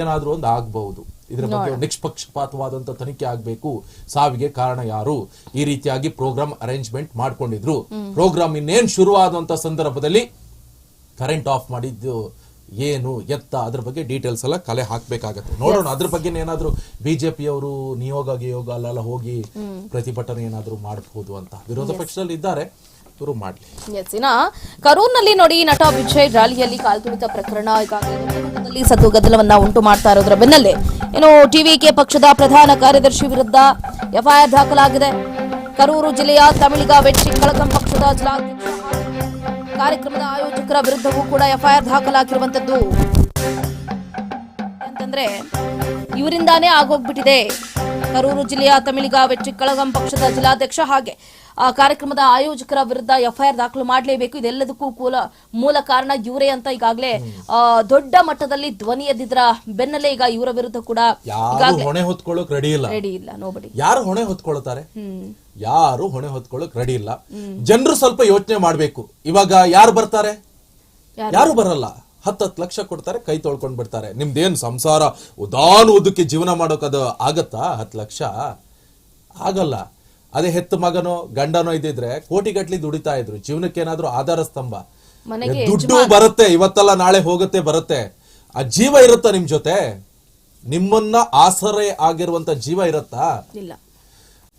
ಏನಾದ್ರೂ ಒಂದು ಆಗ್ಬಹುದು. ಇದ್ರ ಬಗ್ಗೆ ನಿಷ್ಪಕ್ಷಪಾತವಾದಂತ ತನಿಖೆ ಆಗ್ಬೇಕು. ಸಾವಿಗೆ ಕಾರಣ ಯಾರು? ಈ ರೀತಿಯಾಗಿ ಪ್ರೋಗ್ರಾಮ್ ಅರೇಂಜ್ಮೆಂಟ್ ಮಾಡ್ಕೊಂಡಿದ್ರು. ಪ್ರೋಗ್ರಾಮ್ ಇನ್ನೇನ್ ಶುರುವಾದಂತ ಸಂದರ್ಭದಲ್ಲಿ ಕರೆಂಟ್ ಆಫ್ ಮಾಡಿದ್ದು ಏನು ಎತ್ತ ಅದ್ರ ಬಗ್ಗೆ ಡೀಟೇಲ್ಸ್ ಎಲ್ಲ ಕಲೆ ಹಾಕ್ಬೇಕಾಗತ್ತೆ. ನೋಡೋಣ ಅದ್ರ ಬಗ್ಗೆ ಏನಾದ್ರು ಬಿಜೆಪಿಯವರು ನಿಯೋಗ ಗಿಯೋಗ ಅಲ್ಲೆಲ್ಲ ಹೋಗಿ ಪ್ರತಿಭಟನೆ ಏನಾದರೂ ಮಾಡಬಹುದು ಅಂತ. ವಿರೋಧ ಪಕ್ಷದಲ್ಲಿ ಇದ್ದಾರೆ ಇವರು ಮಾಡ್ಲಿ. ಎಸ್ ಇನ್ನ ಕರೂರ್ನಲ್ಲಿ ನೋಡಿ ನಟ ವಿಜಯ್ ರ್ಯಾಲಿಯಲ್ಲಿ ಕಾಲ್ತುಳಿತ ಪ್ರಕರಣ ಈಗಾಗಲೇ ಸದ್ದು ಗದ್ದಲವನ್ನ ಉಂಟು ಮಾಡ್ತಾ ಇರೋದ್ರ ಬೆನ್ನಲ್ಲೇ. ಏನು ಟಿವಿಕೆ ಪಕ್ಷದ ಪ್ರಧಾನ ಕಾರ್ಯದರ್ಶಿ ವಿರುದ್ಧ ಎಫ್ಐಆರ್ ದಾಖಲಾಗಿದೆ. ಕರೂರು ಜಿಲ್ಲೆಯ ತಮಿಳಿಗ ವೆಚ್ಚಿ ಕಳಕಂ ಪಕ್ಷದ ಜಿಲ್ಲಾಧ್ಯಕ್ಷ ಕಾರ್ಯಕ್ರಮದ ಆಯೋಜಕರ ವಿರುದ್ಧವೂ ಕೂಡ ಎಫ್ಐಆರ್ ದಾಖಲಾಗಿರುವಂತದ್ದು ಅಂತಂದ್ರೆ ಇವರಿಂದಾನೇ ಆಗೋಗ್ಬಿಟ್ಟಿದೆ. ಕರೂರು ಜಿಲ್ಲೆಯ ತಮಿಳಿಗಾವೆ ಚಿಕ್ಕಳಗಂ ಕಳಗಂ ಪಕ್ಷದ ಜಿಲ್ಲಾಧ್ಯಕ್ಷ ಹಾಗೆ. ಕಾರ್ಯಕ್ರಮದ ಆಯೋಜಕರ ವಿರುದ್ಧ ಎಫ್ಐಆರ್ ದಾಖಲು ಮಾಡಲೇಬೇಕು. ಇದೆಲ್ಲದಕ್ಕೂ ಕೂಲ ಮೂಲ ಕಾರಣ ಇವರೇ ಅಂತ ಈಗಾಗಲೇ ಆ, ದೊಡ್ಡ ಮಟ್ಟದಲ್ಲಿ ಧ್ವನಿ ಎದ್ದಿದ್ರ ಬೆನ್ನಲ್ಲೇ ಈಗ ಇವರ ವಿರುದ್ಧ ಕೂಡ ಯಾರು ಹೊಣೆ ಹೊತ್ಕೊಳ್ಳೋಕ್ ರೆಡಿ ಇಲ್ಲ. ರೆಡಿ ಇಲ್ಲ ನೋಬಡಿ ಯಾರು ಹೊಣೆ ಹೊತ್ಕೊಳ್ತಾರೆ ಯಾರು ಹೊಣೆ ಹೊತ್ಕೊಳ್ಳೋಕ್ ರೆಡಿ ಇಲ್ಲ. ಜನರು ಸ್ವಲ್ಪ ಯೋಚನೆ ಮಾಡಬೇಕು. ಇವಾಗ ಯಾರು ಬರ್ತಾರೆ? ಯಾರು ಬರಲ್ಲ. ಹತ್ತತ್ತು ಲಕ್ಷ ಕೊಡ್ತಾರೆ ಕೈ ತೊಳ್ಕೊಂಡ್ ಬಿಡ್ತಾರೆ. ನಿಮ್ದೇನ್ ಸಂಸಾರ? ಉದಾನ್ ಉದ್ದಕ್ಕೆ ಜೀವನ ಮಾಡೋಕ್ ಅದು ಆಗತ್ತಾ? ಹತ್ತು ಲಕ್ಷ? ಆಗಲ್ಲ. ಅದೇ ಹೆತ್ತು ಮಗನೋ ಗಂಡನೋ ಇದ್ದಿದ್ರೆ ಕೋಟಿಗಟ್ಲಿ ದುಡಿತಾ ಇದ್ರು. ಜೀವನಕ್ಕೆ ಏನಾದ್ರೂ ಆಧಾರ ಸ್ತಂಭ. ದುಡ್ಡು ಬರುತ್ತೆ ಇವತ್ತಲ್ಲ ನಾಳೆ ಹೋಗುತ್ತೆ ಬರುತ್ತೆ. ಆ ಜೀವ ಇರುತ್ತಾ ನಿಮ್ ಜೊತೆ? ನಿಮ್ಮನ್ನ ಆಸರೆ ಆಗಿರುವಂತ ಜೀವ ಇರುತ್ತಾ?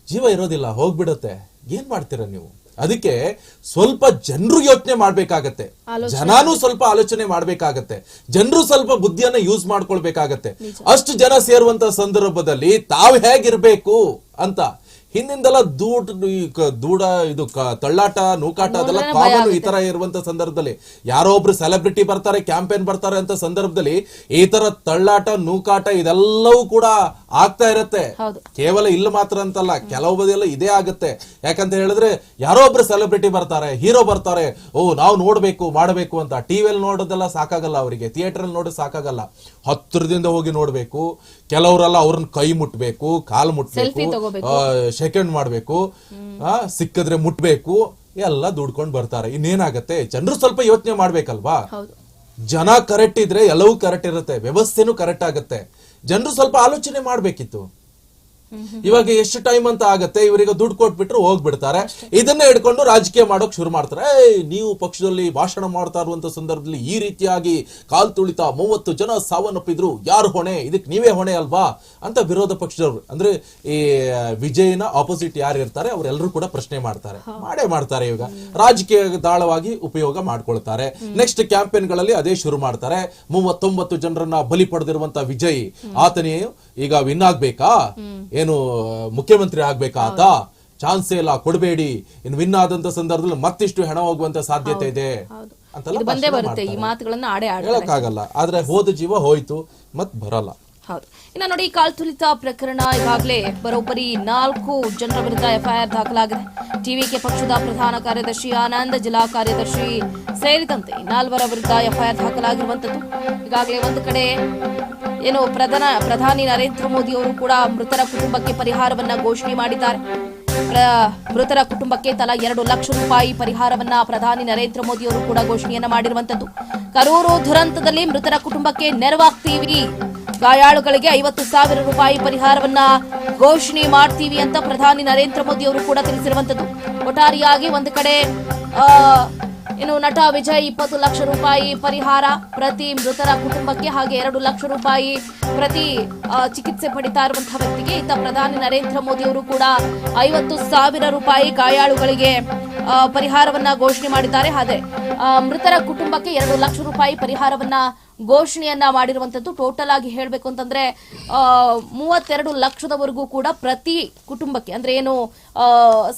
ಜೀವ ಇರೋದಿಲ್ಲ ಹೋಗ್ಬಿಡುತ್ತೆ. ಏನ್ ಮಾಡ್ತೀರಾ ನೀವು? ಅದಕ್ಕೆ ಸ್ವಲ್ಪ ಜನರು ಯೋಚನೆ ಮಾಡ್ಬೇಕಾಗತ್ತೆ. ಜನಾನು ಸ್ವಲ್ಪ ಆಲೋಚನೆ ಮಾಡ್ಬೇಕಾಗತ್ತೆ. ಜನರು ಸ್ವಲ್ಪ ಬುದ್ಧಿಯನ್ನ ಯೂಸ್ ಮಾಡ್ಕೊಳ್ಬೇಕಾಗತ್ತೆ. ಅಷ್ಟು ಜನ ಸೇರುವಂತ ಸಂದರ್ಭದಲ್ಲಿ ತಾವ್ ಹೇಗಿರ್ಬೇಕು ಅಂತ ಹಿಂದಿಂದೆಲ್ಲ ದೂಡ್ ದೂಡ ಇದು ತಳ್ಳಾಟ ನೂಕಾಟ ಅದೆಲ್ಲ ಕಾಮನ್ ಈ ತರ ಇರುವಂತ ಸಂದರ್ಭದಲ್ಲಿ. ಯಾರೋ ಒಬ್ರು ಸೆಲೆಬ್ರಿಟಿ ಬರ್ತಾರೆ ಕ್ಯಾಂಪೇನ್ ಬರ್ತಾರೆ ಅಂತ ಸಂದರ್ಭದಲ್ಲಿ ಈ ತರ ತಳ್ಳಾಟ ನೂಕಾಟ ಇದೆಲ್ಲವೂ ಕೂಡ ಆಗ್ತಾ ಇರತ್ತೆ. ಕೇವಲ ಇಲ್ಲಿ ಮಾತ್ರ ಅಂತಲ್ಲ ಕೆಲವು ಬದಿಯೆಲ್ಲ ಇದೇ ಆಗುತ್ತೆ. ಯಾಕಂತ ಹೇಳಿದ್ರೆ ಯಾರೋ ಒಬ್ರು ಸೆಲೆಬ್ರಿಟಿ ಬರ್ತಾರೆ ಹೀರೋ ಬರ್ತಾರೆ ಓ ನಾವು ನೋಡ್ಬೇಕು ಮಾಡಬೇಕು ಅಂತ. ಟಿವಿಯಲ್ಲಿ ನೋಡೋದೆಲ್ಲ ಸಾಕಾಗಲ್ಲ ಅವರಿಗೆ ಥಿಯೇಟರ್ ಅಲ್ಲಿ ನೋಡೋದು ಸಾಕಾಗಲ್ಲ. ಹತ್ತಿರದಿಂದ ಹೋಗಿ ನೋಡ್ಬೇಕು. ಕೆಲವರೆಲ್ಲ ಅವ್ರನ್ನ ಕೈ ಮುಟ್ಬೇಕು ಕಾಲ್ ಮುಟ್ಬೇಕು. ಸೆಕೆಂಡ್ ಮಾಡ್ಬೇಕು ಆ, ಸಿಕ್ಕಿದ್ರೆ ಮುಟ್ಬೇಕು ಎಲ್ಲ ದುಡ್ಕೊಂಡು ಬರ್ತಾರೆ. ಇನ್ನೇನಾಗತ್ತೆ? ಜನರು ಸ್ವಲ್ಪ ಯೋಚನೆ ಮಾಡ್ಬೇಕಲ್ವಾ? ಜನ ಕರೆಕ್ಟ್ ಇದ್ರೆ ಎಲ್ಲವೂ ಕರೆಕ್ಟ್ ಇರುತ್ತೆ ವ್ಯವಸ್ಥೆನೂ ಕರೆಕ್ಟ್ ಆಗುತ್ತೆ. ಜನರು ಸ್ವಲ್ಪ ಆಲೋಚನೆ ಮಾಡ್ಬೇಕಿತ್ತು. ಇವಾಗ ಎಷ್ಟು ಟೈಮ್ ಅಂತ ಆಗತ್ತೆ? ಇವರಿಗೆ ದುಡ್ಡು ಕೊಟ್ಬಿಟ್ರು ಹೋಗ್ಬಿಡ್ತಾರೆ. ಇದನ್ನ ಹಿಡ್ಕೊಂಡು ರಾಜಕೀಯ ಮಾಡೋಕ್ ಶುರು ಮಾಡ್ತಾರೆ. ನೀವು ಪಕ್ಷದಲ್ಲಿ ಭಾಷಣ ಮಾಡ್ತಾ ಇರುವಂತ ಸಂದರ್ಭದಲ್ಲಿ ಈ ರೀತಿಯಾಗಿ ಕಾಲ್ ತುಳಿತ ಮೂವತ್ತು ಜನ ಸಾವನ್ನಪ್ಪಿದ್ರು ಯಾರು ಹೊಣೆ? ಇದಕ್ಕೆ ನೀವೇ ಹೊಣೆ ಅಲ್ವಾ? ಅಂತ ವಿರೋಧ ಪಕ್ಷದವ್ರು. ಅಂದ್ರೆ ಈ ವಿಜಯನ ಆಪೋಸಿಟ್ ಯಾರು ಇರ್ತಾರೆ ಅವರೆಲ್ಲರೂ ಕೂಡ ಪ್ರಶ್ನೆ ಮಾಡ್ತಾರೆ. ಮಾಡೇ ಮಾಡ್ತಾರೆ ಇವಾಗ. ರಾಜಕೀಯ ದಾಳವಾಗಿ ಉಪಯೋಗ ಮಾಡ್ಕೊಳ್ತಾರೆ. ನೆಕ್ಸ್ಟ್ ಕ್ಯಾಂಪೇನ್ಗಳಲ್ಲಿ ಅದೇ ಶುರು ಮಾಡ್ತಾರೆ. ಮೂವತ್ತೊಂಬತ್ತು ಜನರನ್ನ ಬಲಿ ಪಡೆದಿರುವಂತ ವಿಜಯ್ ಆತನೇ ಈಗ ವಿನ್ ಆಗ್ಬೇಕಾ? ಏನು ಮುಖ್ಯಮಂತ್ರಿ ಆಗ್ಬೇಕಾ ಆತ? ಚಾನ್ಸ್ ಇಲ್ಲ ಕೊಡಬೇಡಿ. ಇನ್ನು ವಿನ್ ಆದಂತ ಸಂದರ್ಭದಲ್ಲಿ ಮತ್ತಿಷ್ಟು ಹೆಣ ಹೋಗುವಂತ ಸಾಧ್ಯತೆ ಇದೆ ಅಂತಲ್ಲ ಆಡೇ ಆಡ ಹೇಳಕ್ಕಾಗಲ್ಲ. ಆದ್ರೆ ಹೋದ ಜೀವ ಹೋಯ್ತು ಮತ್ ಬರಲ್ಲ. ಹೌದು. ಇನ್ನ ನೋಡಿ ಕಾಲ್ತುಲಿತ ಪ್ರಕರಣ ಈಗಾಗಲೇ ಬರೋಬ್ಬರಿ ನಾಲ್ಕು ಜನರ ವಿರುದ್ಧ ಎಫ್ಐಆರ್ ದಾಖಲಾಗಿದೆ. ಟಿವಿಕೆ ಪಕ್ಷದ ಪ್ರಧಾನ ಕಾರ್ಯದರ್ಶಿ ಆನಂದ್, ಜಿಲ್ಲಾ ಕಾರ್ಯದರ್ಶಿ ಸೇರಿದಂತೆ ನಾಲ್ವರ ವಿರುದ್ಧ ಎಫ್ಐಆರ್ ದಾಖಲಾಗಿರುವಂತದ್ದು. ಈಗಾಗಲೇ ಒಂದು ಕಡೆ ಏನು ಪ್ರಧಾನ, ಪ್ರಧಾನಿ ನರೇಂದ್ರ ಮೋದಿ ಅವರು ಕೂಡ ಮೃತರ ಕುಟುಂಬಕ್ಕೆ ಪರಿಹಾರವನ್ನ ಘೋಷಣೆ ಮಾಡಿದ್ದಾರೆ. ಮೃತರ ಕುಟುಂಬಕ್ಕೆ ತಲಾ ಎರಡು ಲಕ್ಷ ರೂಪಾಯಿ ಪರಿಹಾರವನ್ನ ಪ್ರಧಾನಿ ನರೇಂದ್ರ ಮೋದಿ ಅವರು ಕೂಡ ಘೋಷಣೆಯನ್ನ ಮಾಡಿರುವಂತದ್ದು. ಕರೂರು ದುರಂತದಲ್ಲಿ ಮೃತರ ಕುಟುಂಬಕ್ಕೆ ನೆರವಾಗ್ತೀವಿ. ಗಾಯಾಳುಗಳಿಗೆ ಐವತ್ತು ಸಾವಿರ ರೂಪಾಯಿ ಪರಿಹಾರವನ್ನ ಘೋಷಣೆ ಮಾಡ್ತೀವಿ ಅಂತ ಪ್ರಧಾನಿ ನರೇಂದ್ರ ಮೋದಿ ಅವರು ಕೂಡ ತಿಳಿಸಿರುವಂತದ್ದು. ಒಟ್ಟಾರೆಯಾಗಿ ಒಂದು ಕಡೆ ಇನ್ನು ನಟ ವಿಜಯ್ ಇಪ್ಪತ್ತು ಲಕ್ಷ ರೂಪಾಯಿ ಪರಿಹಾರ ಪ್ರತಿ ಮೃತರ ಕುಟುಂಬಕ್ಕೆ ಹಾಗೆ ಎರಡು ಲಕ್ಷ ರೂಪಾಯಿ ಪ್ರತಿ ಚಿಕಿತ್ಸೆ ಪಡಿತಾ ಇರುವಂತಹ ವ್ಯಕ್ತಿಗೆ ಇತ್ತ ಪ್ರಧಾನಿ ನರೇಂದ್ರ ಮೋದಿ ಅವರು ಕೂಡ ಐವತ್ತು ಸಾವಿರ ರೂಪಾಯಿ ಗಾಯಾಳುಗಳಿಗೆ ಪರಿಹಾರವನ್ನ ಘೋಷಣೆ ಮಾಡಿದ್ದಾರೆ. ಹಾಗೆ ಮೃತರ ಕುಟುಂಬಕ್ಕೆ ಎರಡು ಲಕ್ಷ ರೂಪಾಯಿ ಪರಿಹಾರವನ್ನ ಘೋಷಣೆಯನ್ನ ಮಾಡಿರುವಂತದ್ದು ಟೋಟಲ್ ಆಗಿ ಹೇಳಬೇಕು ಅಂತಂದ್ರೆ ಮೂವತ್ತೆರಡು ಲಕ್ಷದವರೆಗೂ ಕೂಡ ಪ್ರತಿ ಕುಟುಂಬಕ್ಕೆ, ಅಂದ್ರೆ ಏನು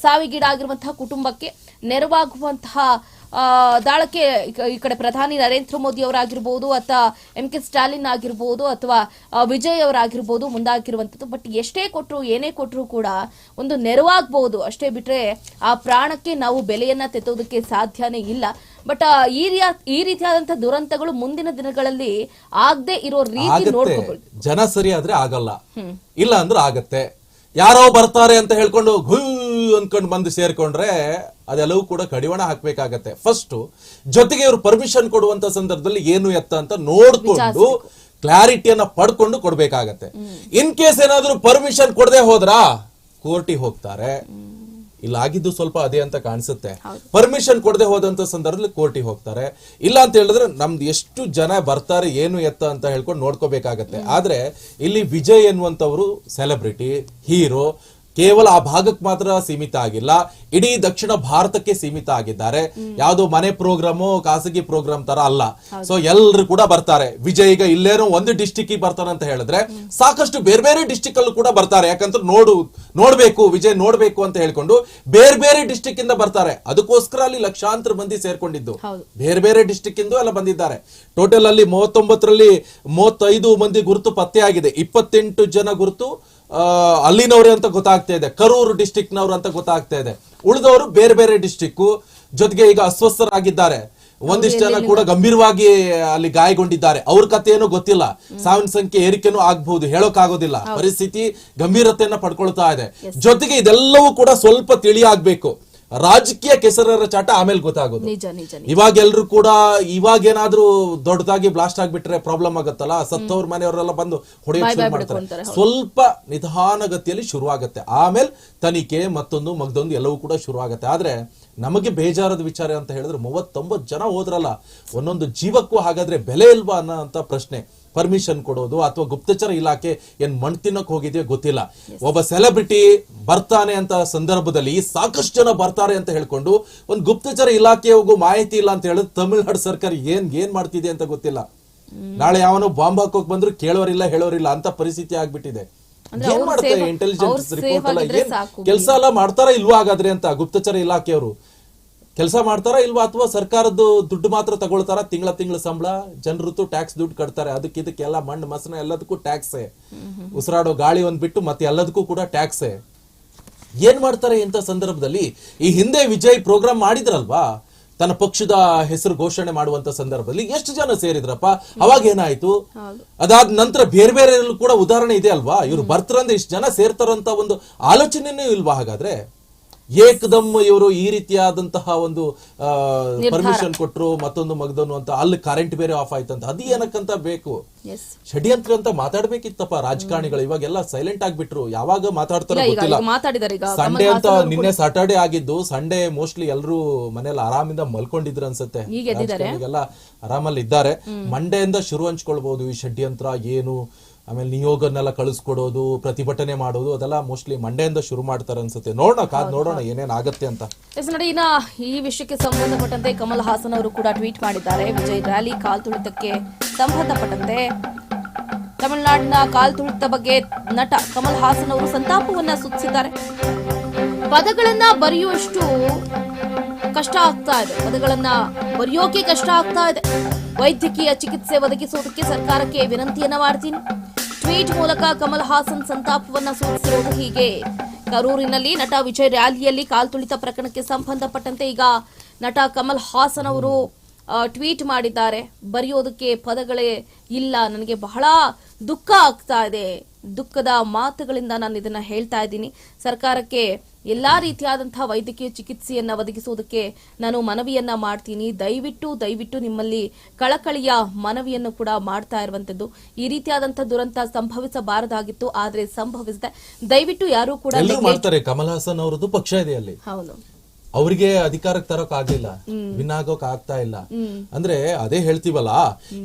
ಸಾವಿಗೀಡಾಗಿರುವಂತಹ ಕುಟುಂಬಕ್ಕೆ ನೆರವಾಗುವಂತಹ ದಾಳಕ್ಕೆ ಈ ಕಡೆ ಪ್ರಧಾನಿ ನರೇಂದ್ರ ಮೋದಿ ಅವರಾಗಿರ್ಬೋದು ಅಥವಾ ಎಂ ಕೆ ಸ್ಟಾಲಿನ್ ಆಗಿರ್ಬೋದು ಅಥವಾ ವಿಜಯ್ ಅವರಾಗಿರ್ಬೋದು ಮುಂದಾಗಿರುವಂಥದ್ದು. ಬಟ್ ಎಷ್ಟೇ ಕೊಟ್ಟರು ಏನೇ ಕೊಟ್ಟರು ಕೂಡ ಒಂದು ನೆರವಾಗಬಹುದು ಅಷ್ಟೇ ಬಿಟ್ರೆ ಆ ಪ್ರಾಣಕ್ಕೆ ನಾವು ಬೆಲೆಯನ್ನ ತೆತ್ತೋದಕ್ಕೆ ಸಾಧ್ಯನೇ ಇಲ್ಲ. ಬಟ್ ಈ ರೀತಿಯಾದಂತಹ ದುರಂತಗಳು ಮುಂದಿನ ದಿನಗಳಲ್ಲಿ ಆಗದೆ ಇರೋ ರೀತಿ ನೋಡ್ಕೋಬಹುದು ಜನ ಸರಿ ಆದ್ರೆ ಆಗಲ್ಲ. ಇಲ್ಲ ಅಂದ್ರೆ ಆಗತ್ತೆ. ಯಾರೋ ಬರ್ತಾರೆ ಅಂತ ಹೇಳ್ಕೊಂಡು ಅನ್ಕೊಂಡು ಬಂದು ಸೇರ್ಕೊಂಡ್ರೆ ಅದೆಲ್ಲವೂ ಕೂಡ ಕಡಿವಾಣ ಹಾಕ್ಬೇಕಾಗತ್ತೆ. ಫಸ್ಟ್ ಜೊತೆಗೆ ಇವರು ಪರ್ಮಿಷನ್ ಕೊಡುವಂತ ಸಂದರ್ಭದಲ್ಲಿ ಏನು ಎತ್ತ ಅಂತ ನೋಡ್ಕೊಂಡು ಕ್ಲಾರಿಟಿಯನ್ನ ಪಡ್ಕೊಂಡು ಕೊಡ್ಬೇಕಾಗತ್ತೆ. ಇನ್ ಕೇಸ್ ಏನಾದ್ರೂ ಪರ್ಮಿಷನ್ ಕೊಡದೆ ಹೋದ್ರಾ ಕೋರ್ಟಿಗೆ ಹೋಗ್ತಾರೆ. ಇಲ್ಲ ಆಗಿದ್ದು ಸ್ವಲ್ಪ ಅದೇ ಅಂತ ಕಾಣಿಸುತ್ತೆ. ಪರ್ಮಿಷನ್ ಕೊಡದೆ ಹೋದಂತ ಸಂದರ್ಭದಲ್ಲಿ ಕೋರ್ಟಿಗೆ ಹೋಗ್ತಾರೆ. ಇಲ್ಲ ಅಂತ ಹೇಳಿದ್ರೆ ನಮ್ದು ಎಷ್ಟು ಜನ ಬರ್ತಾರೆ ಏನು ಎತ್ತ ಅಂತ ಹೇಳ್ಕೊಂಡು ನೋಡ್ಕೋಬೇಕಾಗತ್ತೆ. ಆದ್ರೆ ಇಲ್ಲಿ ವಿಜಯ್ ಎನ್ನುವಂತವ್ರು ಸೆಲೆಬ್ರಿಟಿ ಹೀರೋ ಕೇವಲ ಆ ಭಾಗಕ್ಕೆ ಮಾತ್ರ ಸೀಮಿತ ಆಗಿಲ್ಲ. ಇಡೀ ದಕ್ಷಿಣ ಭಾರತಕ್ಕೆ ಸೀಮಿತ ಆಗಿದ್ದಾರೆ. ಯಾವುದು ಮನೆ ಪ್ರೋಗ್ರಾಮು ಖಾಸಗಿ ಪ್ರೋಗ್ರಾಮ್ ತರ ಅಲ್ಲ. ಸೊ ಎಲ್ರು ಕೂಡ ಬರ್ತಾರೆ. ವಿಜಯ್ ಈಗ ಇಲ್ಲೇನೋ ಒಂದು ಡಿಸ್ಟಿಕ್ ಬರ್ತಾನೆ ಅಂತ ಹೇಳಿದ್ರೆ ಸಾಕಷ್ಟು ಬೇರೆ ಬೇರೆ ಡಿಸ್ಟಿಕ್ ಅಲ್ಲೂ ಕೂಡ ಬರ್ತಾರೆ. ಯಾಕಂದ್ರೆ ನೋಡು ನೋಡ್ಬೇಕು ವಿಜಯ್ ನೋಡ್ಬೇಕು ಅಂತ ಹೇಳ್ಕೊಂಡು ಬೇರೆ ಬೇರೆ ಡಿಸ್ಟಿಕ್ ಇಂದ ಬರ್ತಾರೆ. ಅದಕ್ಕೋಸ್ಕರ ಅಲ್ಲಿ ಲಕ್ಷಾಂತರ ಮಂದಿ ಸೇರ್ಕೊಂಡಿದ್ದು. ಬೇರೆ ಬೇರೆ ಡಿಸ್ಟಿಕ್ ಇಂದ ಎಲ್ಲ ಬಂದಿದ್ದಾರೆ. ಟೋಟಲ್ ಅಲ್ಲಿ ಮೂವತ್ತೊಂಬತ್ತರಲ್ಲಿ ಮೂವತ್ತೈದು ಮಂದಿ ಗುರುತು ಪತ್ತೆಯಾಗಿದೆ ಇಪ್ಪತ್ತೆಂಟು ಜನ ಗುರುತು ಅಲ್ಲಿನವ್ರೆ ಅಂತ ಗೊತ್ತಾಗ್ತಾ ಇದೆ. ಕರೂರು ಡಿಸ್ಟಿಕ್ ನವರು ಅಂತ ಗೊತ್ತಾಗ್ತಾ ಇದೆ. ಉಳಿದವರು ಬೇರೆ ಬೇರೆ ಡಿಸ್ಟಿಕ್ ಜೊತೆಗೆ ಈಗ ಅಸ್ವಸ್ಥರಾಗಿದ್ದಾರೆ. ಒಂದಿಷ್ಟು ಜನ ಕೂಡ ಗಂಭೀರವಾಗಿ ಅಲ್ಲಿ ಗಾಯಗೊಂಡಿದ್ದಾರೆ. ಅವ್ರ ಕಥೆ ಏನೋ ಗೊತ್ತಿಲ್ಲ. ಸಾವಿನ ಸಂಖ್ಯೆ ಏರಿಕೆನೂ ಆಗ್ಬಹುದು ಹೇಳೋಕ್ ಆಗೋದಿಲ್ಲ ಪರಿಸ್ಥಿತಿ ಗಂಭೀರತೆಯನ್ನ ಪಡ್ಕೊಳ್ತಾ ಇದೆ. ಜೊತೆಗೆ ಇದೆಲ್ಲವೂ ಕೂಡ ಸ್ವಲ್ಪ ತಿಳಿಯಾಗ್ಬೇಕು ರಾಜಕೀಯ ಕೆಸರರ ಚಾಟ ಆಮೇಲೆ ಗೊತ್ತಾಗೋದು. ಇವಾಗ ಎಲ್ರು ಕೂಡ ಇವಾಗ ಏನಾದ್ರೂ ದೊಡ್ಡದಾಗಿ ಬ್ಲಾಸ್ಟ್ ಆಗ್ಬಿಟ್ರೆ ಪ್ರಾಬ್ಲಮ್ ಆಗುತ್ತಲ್ಲ? ಸತ್ತವ್ರ ಮನೆಯವರೆಲ್ಲ ಬಂದು ಹೊಡೆಯೋಕ್ ಶುರು ಮಾಡ್ತಾರೆ. ಸ್ವಲ್ಪ ನಿಧಾನಗತಿಯಲ್ಲಿ ಶುರುವಾಗತ್ತೆ. ಆಮೇಲೆ ತನಿಖೆ ಮತ್ತೊಂದು ಮಗದೊಂದು ಎಲ್ಲವೂ ಕೂಡ ಶುರು ಆಗತ್ತೆ ಆದ್ರೆ ನಮಗೆ ಬೇಜಾರದ ವಿಚಾರ ಅಂತ ಹೇಳಿದ್ರೆ ಮೂವತ್ತೊಂಬತ್ತು ಜನ ಹೋದ್ರಲ್ಲ ಒಂದೊಂದು ಜೀವಕ್ಕೂ ಹಾಗಾದ್ರೆ ಬೆಲೆ ಇಲ್ವಾ ಅನ್ನೋ ಅಂತ ಪ್ರಶ್ನೆ. ಪರ್ಮಿಷನ್ ಕೊಡೋದು ಅಥವಾ ಗುಪ್ತಚರ ಇಲಾಖೆ ಏನ್ ಮಣ್ ತಿನ್ನಕ್ ಹೋಗಿದೆಯೋ ಗೊತ್ತಿಲ್ಲ. ಒಬ್ಬ ಸೆಲೆಬ್ರಿಟಿ ಬರ್ತಾನೆ ಅಂತ ಸಂದರ್ಭದಲ್ಲಿ ಸಾಕಷ್ಟು ಜನ ಬರ್ತಾರೆ ಅಂತ ಹೇಳ್ಕೊಂಡು ಒಂದು ಗುಪ್ತಚರ ಇಲಾಖೆಗೂ ಮಾಹಿತಿ ಇಲ್ಲ ಅಂತ ಹೇಳಿದ್ರೆ ತಮಿಳ್ನಾಡು ಸರ್ಕಾರ ಏನ್ ಏನ್ ಮಾಡ್ತಿದೆ ಅಂತ ಗೊತ್ತಿಲ್ಲ. ನಾಳೆ ಯಾವನೋ ಬಾಂಬ್ ಹಾಕೋಕ್ ಬಂದ್ರು ಕೇಳೋರಿಲ್ಲ ಹೇಳೋರಿಲ್ಲ ಅಂತ ಪರಿಸ್ಥಿತಿ ಆಗ್ಬಿಟ್ಟಿದೆ. ಏನ್ ಮಾಡ್ತಾರೆ ಇಂಟೆಲಿಜೆನ್ಸ್ ರಿಪೋರ್ಟ್ ಎಲ್ಲ? ಏನ್ ಕೆಲಸ ಎಲ್ಲ ಮಾಡ್ತಾರಾ ಇಲ್ವಾ ಹಾಗಾದ್ರೆ ಅಂತ ಗುಪ್ತಚರ ಇಲಾಖೆಯವರು? ಕೆಲಸ ಮಾಡ್ತಾರಾ ಇಲ್ವಾ ಅಥವಾ ಸರ್ಕಾರದ ದುಡ್ಡು ಮಾತ್ರ ತಗೊಳ್ತಾರ? ತಿಂಗಳ ತಿಂಗಳ ಸಂಬಳ ಜನರು ಟ್ಯಾಕ್ಸ್ ದುಡ್ಡು ಕಟ್ತಾರೆ. ಅದಕ್ಕೆ ಇದಕ್ಕೆಲ್ಲ ಮಣ್ಣು ಮಸನ ಎಲ್ಲದಕ್ಕೂ ಟ್ಯಾಕ್ಸೇ ಉಸಿರಾಡೋ ಗಾಳಿ ಒಂದ್ ಬಿಟ್ಟು ಮತ್ತೆ ಎಲ್ಲದಕ್ಕೂ ಕೂಡ ಟ್ಯಾಕ್ಸೇ ಏನ್ ಮಾಡ್ತಾರೆ ಇಂಥ ಸಂದರ್ಭದಲ್ಲಿ? ಈ ಹಿಂದೆ ವಿಜಯ್ ಪ್ರೋಗ್ರಾಮ್ ಮಾಡಿದ್ರಲ್ವಾ? ತನ್ನ ಪಕ್ಷದ ಹೆಸರು ಘೋಷಣೆ ಮಾಡುವಂತ ಸಂದರ್ಭದಲ್ಲಿ ಎಷ್ಟು ಜನ ಸೇರಿದ್ರಪ್ಪ? ಅವಾಗ ಏನಾಯ್ತು? ಅದಾದ ನಂತರ ಬೇರೆ ಬೇರೆ ಕೂಡ ಉದಾಹರಣೆ ಇದೆ ಅಲ್ವಾ? ಇವ್ರು ಬರ್ತಾರಂದ್ರೆ ಇಷ್ಟು ಜನ ಸೇರ್ತಾರಂತ ಒಂದು ಆಲೋಚನೆನೂ ಇಲ್ವಾ ಹಾಗಾದ್ರೆ? ಏಕದಮ್ ಇವರು ಈ ರೀತಿಯಾದಂತಹ ಒಂದು ಪರ್ಮಿಷನ್ ಕೊಟ್ರು ಮತ್ತೊಂದು ಮಗದನು ಅಂತ ಅಲ್ಲಿ ಕರೆಂಟ್ ಬೇರೆ ಆಫ್ ಆಯ್ತಂತ. ಅದು ಏನಕ್ಕಂತ ಬೇಕು? ಷಡ್ಯಂತ್ರ ಅಂತ ಮಾತಾಡ್ಬೇಕಿತ್ತಪ್ಪ ರಾಜಕಾರಣಿಗಳು. ಇವಾಗೆಲ್ಲ ಸೈಲೆಂಟ್ ಆಗ್ಬಿಟ್ರು. ಯಾವಾಗ ಮಾತಾಡ್ತಾರೋ ಗೊತ್ತಿಲ್ಲ. ಸಂಡೇ ಅಂತ ನಿನ್ನೆ ಸಾಟರ್ಡೆ ಆಗಿದ್ದು ಸಂಡೇ ಮೋಸ್ಟ್ಲಿ ಎಲ್ಲರೂ ಮನೇಲಿ ಆರಾಮಿಂದ ಮಲ್ಕೊಂಡಿದ್ರು ಅನ್ಸುತ್ತೆ. ಆರಾಮಲ್ಲಿ ಇದ್ದಾರೆ ಮಂಡೆಯಿಂದ ಶುರು ಹಂಚ್ಕೊಳ್ಬಹುದು ಈ ಷಡ್ಯಂತ್ರ ಏನು? ಆಮೇಲೆ ನಿಯೋಗನ್ನೆಲ್ಲ ಕಳಿಸ್ಕೊಡೋದು ಪ್ರತಿಭಟನೆ ಮಾಡೋದು ಅದೆಲ್ಲ ಮೋಸ್ಟ್ಲಿ ಮಂಡೆಯಿಂದ ಶುರು ಮಾಡ್ತಾರೆ ಅನ್ಸುತ್ತೆ. ನೋಡೋಣ ಕಾದ್ ನೋಡೋಣ ಏನೇನ್ ಆಗತ್ತೆ ಅಂತ. ಎಸ್ ನೋಡಿ ಇನ್ನ ಈ ವಿಷಯಕ್ಕೆ ಸಂಬಂಧಪಟ್ಟಂತೆ ಕಮಲ್ ಹಾಸನ್ ಅವರು ಕೂಡ ಟ್ವೀಟ್ ಮಾಡಿದ್ದಾರೆ. ವಿಜಯ್ ರ್ಯಾಲಿ ಕಾಲ್ತುಳಿತಕ್ಕೆ ಸಂಬಂಧಪಟ್ಟಂತೆ ತಮಿಳುನಾಡಿನ ಕಾಲ್ತುಳಿತ ಬಗ್ಗೆ ನಟ ಕಮಲ್ ಹಾಸನ್ ಅವರು ಸಂತಾಪವನ್ನ ಸೂಚಿಸಿದ್ದಾರೆ. ಪದಗಳನ್ನ ಬರೆಯುವಷ್ಟು ಕಷ್ಟ ಆಗ್ತಾ ಇದೆ. ಪದಗಳನ್ನ ಬರೆಯೋಕೆ ಕಷ್ಟ ಆಗ್ತಾ ಇದೆ. ವೈದ್ಯಕೀಯ ಚಿಕಿತ್ಸೆ ಒದಗಿಸುವುದಕ್ಕೆ ಸರ್ಕಾರಕ್ಕೆ ವಿನಂತಿಯನ್ನ ಮಾಡ್ತೀನಿ. ಟ್ವೀಟ್ ಮೂಲಕ ಕಮಲ್ ಹಾಸನ್ ಸಂತಾಪವನ್ನ ಸೂಚಿಸಿರುವುದು ಹೀಗೆ. ಕರೂರಿನಲ್ಲಿ ನಟ ವಿಜಯ್ ರ್ಯಾಲಿಯಲ್ಲಿ ಕಾಲ್ತುಳಿತ ಪ್ರಕರಣಕ್ಕೆ ಸಂಬಂಧಪಟ್ಟಂತೆ ಈಗ ನಟ ಕಮಲ್ ಹಾಸನ್ ಅವರು ಟ್ವೀಟ್ ಮಾಡಿದ್ದಾರೆ. ಬರೆಯೋದಕ್ಕೆ ಪದಗಳೇ ಇಲ್ಲ. ನನಗೆ ಬಹಳ ದುಃಖ ಆಗ್ತಾ ಇದೆ. ದುಃಖದ ಮಾತುಗಳಿಂದ ನಾನು ಇದನ್ನ ಹೇಳ್ತಾ ಇದ್ದೀನಿ. ಸರ್ಕಾರಕ್ಕೆ ಎಲ್ಲಾ ರೀತಿಯಾದಂತಹ ವೈದ್ಯಕೀಯ ಚಿಕಿತ್ಸೆಯನ್ನ ಒದಗಿಸುವುದಕ್ಕೆ ನಾನು ಮನವಿಯನ್ನ ಮಾಡ್ತೀನಿ. ದಯವಿಟ್ಟು ದಯವಿಟ್ಟು ನಿಮ್ಮಲ್ಲಿ ಕಳಕಳಿಯ ಮನವಿಯನ್ನು ಕೂಡ ಮಾಡ್ತಾ ಇರುವಂತದ್ದು. ಈ ರೀತಿಯಾದಂತಹ ದುರಂತ ಸಂಭವಿಸಬಾರದಾಗಿತ್ತು ಆದ್ರೆ ಸಂಭವಿಸಿದೆ ದಯವಿಟ್ಟು ಯಾರು ಕೂಡ ಮಾಡ್ತಾರೆ. ಕಮಲ್ ಹಾಸನ್ ಅವರದ್ದು ಪಕ್ಷ ಇದೆ ಅಲ್ಲಿ. ಹೌದು. ಅವ್ರಿಗೆ ಅಧಿಕಾರಕ್ಕೆ ತರೋಕ್ ಆಗ್ಲಿಲ್ಲ. ವಿನ್ ಆಗೋಕ್ ಆಗ್ತಾ ಇಲ್ಲ. ಅಂದ್ರೆ ಅದೇ ಹೇಳ್ತೀವಲ್ಲ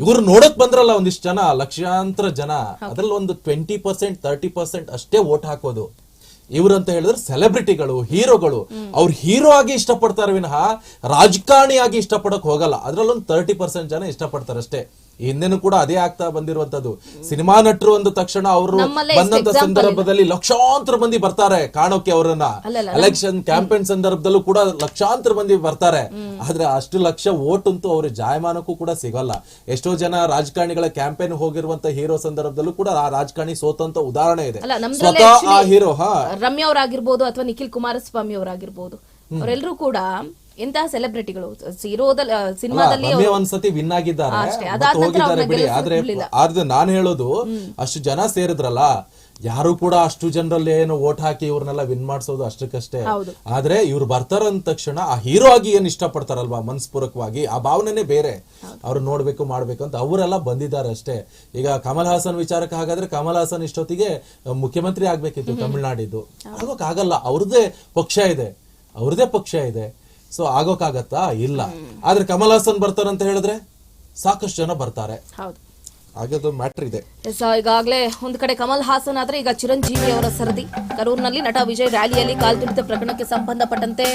ಇವ್ರು ನೋಡಕ್ ಬಂದ್ರಲ್ಲ ಒಂದಿಷ್ಟು ಜನ ಲಕ್ಷಾಂತರ ಜನ. ಅದ್ರಲ್ಲಿ ಒಂದು ಟ್ವೆಂಟಿ ಪರ್ಸೆಂಟ್ ತರ್ಟಿ ಪರ್ಸೆಂಟ್ ಅಷ್ಟೇ ವೋಟ್ ಹಾಕೋದು. ಇವ್ರು ಅಂತ ಹೇಳಿದ್ರೆ ಸೆಲೆಬ್ರಿಟಿಗಳು ಹೀರೋಗಳು. ಅವ್ರ ಹೀರೋ ಆಗಿ ಇಷ್ಟಪಡ್ತಾರೆ ವಿನಃ ರಾಜಕಾರಣಿಯಾಗಿ ಇಷ್ಟಪಡಕ್ ಹೋಗಲ್ಲ. ಅದ್ರಲ್ಲೊಂದು ತರ್ಟಿ ಪರ್ಸೆಂಟ್ ಜನ ಇಷ್ಟಪಡ್ತಾರೆ ಅಷ್ಟೇ. ಹಿಂದೆನೂ ಕೂಡ ಅದೇ ಆಗ್ತಾ ಬಂದಿರುವಂತದ್ದು ಸಿನಿಮಾ ನಟರು ಅಂದ ತಕ್ಷಣ ಅವರು ಬಂದಂತ ಸಂದರ್ಭದಲ್ಲಿ ಲಕ್ಷಾಂತರ ಮಂದಿ ಬರ್ತಾರೆ ಕಾಣೋಕೆ ಅವರನ್ನ. ಎಲೆಕ್ಷನ್ ಕ್ಯಾಂಪೇನ್ ಸಂದರ್ಭದಲ್ಲೂ ಕೂಡ ಲಕ್ಷಾಂತರ ಮಂದಿ ಬರ್ತಾರೆ. ಆದ್ರೆ ಅಷ್ಟು ಲಕ್ಷ ವೋಟ್ ಅಂತೂ ಅವ್ರ ಜಾಯಮಾನಕ್ಕೂ ಕೂಡ ಸಿಗಲ್ಲ. ಎಷ್ಟೋ ಜನ ರಾಜಕಾರಣಿಗಳ ಕ್ಯಾಂಪೇನ್ ಹೋಗಿರುವಂತ ಹೀರೋ ಸಂದರ್ಭದಲ್ಲೂ ಕೂಡ ಆ ರಾಜಕಾರಣಿ ಸೋತಂತ ಉದಾಹರಣೆ ಇದೆ. ಸ್ವತಃ ಆ ಹೀರೋ ಹಾ. ರಮ್ಯಾ ಅವರಾಗಿರ್ಬೋದು ಅಥವಾ ನಿಖಿಲ್ ಕುಮಾರಸ್ವಾಮಿ ಅವರಾಗಿರ್ಬೋದು. ಅವರೆಲ್ಲರೂ ಕೂಡ ಎಂತಹ ಸೆಲೆಬ್ರಿಟಿಗಳು ಹೀರೋದಲ್ಲಿ ಸಿನಿಮಾದಲ್ಲಿ ಒಂದ್ಸತಿ ವಿನ್ ಆಗಿದ್ದಾರೆ. ಅಷ್ಟೇ. ಅದಾದ ನಂತರ ಹೋಗಿದ್ದಾರೆ ಬಿಡಿ. ಆದ್ರೆ ನಾನು ಆದ್ರೆ ನಾನ್ ಹೇಳೋದು ಅಷ್ಟು ಜನ ಸೇರಿದ್ರಲ್ಲ ಯಾರು ಕೂಡ ಅಷ್ಟು ಜನರಲ್ಲಿ ಏನು ವೋಟ್ ಹಾಕಿ ಇವ್ರನ್ನೆಲ್ಲ ವಿನ್ ಮಾಡಿಸೋದು ಅಷ್ಟಕ್ಕಷ್ಟೇ. ಆದ್ರೆ ಇವ್ರು ಬರ್ತಾರ ಅಂದ ತಕ್ಷಣ ಆ ಹೀರೋ ಆಗಿ ಏನ್ ಇಷ್ಟಪಡ್ತಾರಲ್ವಾ ಮನಸ್ಪೂರ್ವಕವಾಗಿ ಆ ಭಾವನೆನೇ ಬೇರೆ. ಅವ್ರು ನೋಡ್ಬೇಕು ಮಾಡ್ಬೇಕು ಅಂತ ಅವರೆಲ್ಲ ಬಂದಿದ್ದಾರೆ ಅಷ್ಟೇ. ಈಗ ಕಮಲ್ ಹಾಸನ್ ವಿಚಾರಕ್ಕೆ ಹಾಗಾದ್ರೆ ಕಮಲ್ ಹಾಸನ್ ಇಷ್ಟೊತ್ತಿಗೆ ಮುಖ್ಯಮಂತ್ರಿ ಆಗ್ಬೇಕಿತ್ತು ತಮಿಳ್ನಾಡಿದ್ದು. ಆಗೋಕ್ ಆಗಲ್ಲ ಅವ್ರದೇ ಪಕ್ಷ ಇದೆ. ಅವ್ರದೇ ಪಕ್ಷ ಇದೆ. ಸೊ ಆಗೋಕ್ಕಾಗತ್ತಾ ಇಲ್ಲ. ಆದ್ರೆ ಕಮಲ್ ಹಾಸನ್ ಬರ್ತಾರಂತ ಹೇಳಿದ್ರೆ ಸಾಕಷ್ಟು ಜನ ಬರ್ತಾರೆ. ಹಾಗೆ ಮ್ಯಾಟ್ರ್ ಇದೆ. ಈಗಾಗಲೇ ಒಂದು ಕಡೆ ಕಮಲ್ ಹಾಸನ್ ಆದ್ರೆ ಈಗ ಚಿರಂಜೀವಿ ಅವರ ಸರದಿ. ಕರೂರಿನಲ್ಲಿ ನಟ ವಿಜಯ್ ರ್ಯಾಲಿಯಲ್ಲಿ ಕಾಲ್ ತುಡಿದ ಪ್ರಕರಣಕ್ಕೆ ಸಂಬಂಧಪಟ್ಟಂತೆ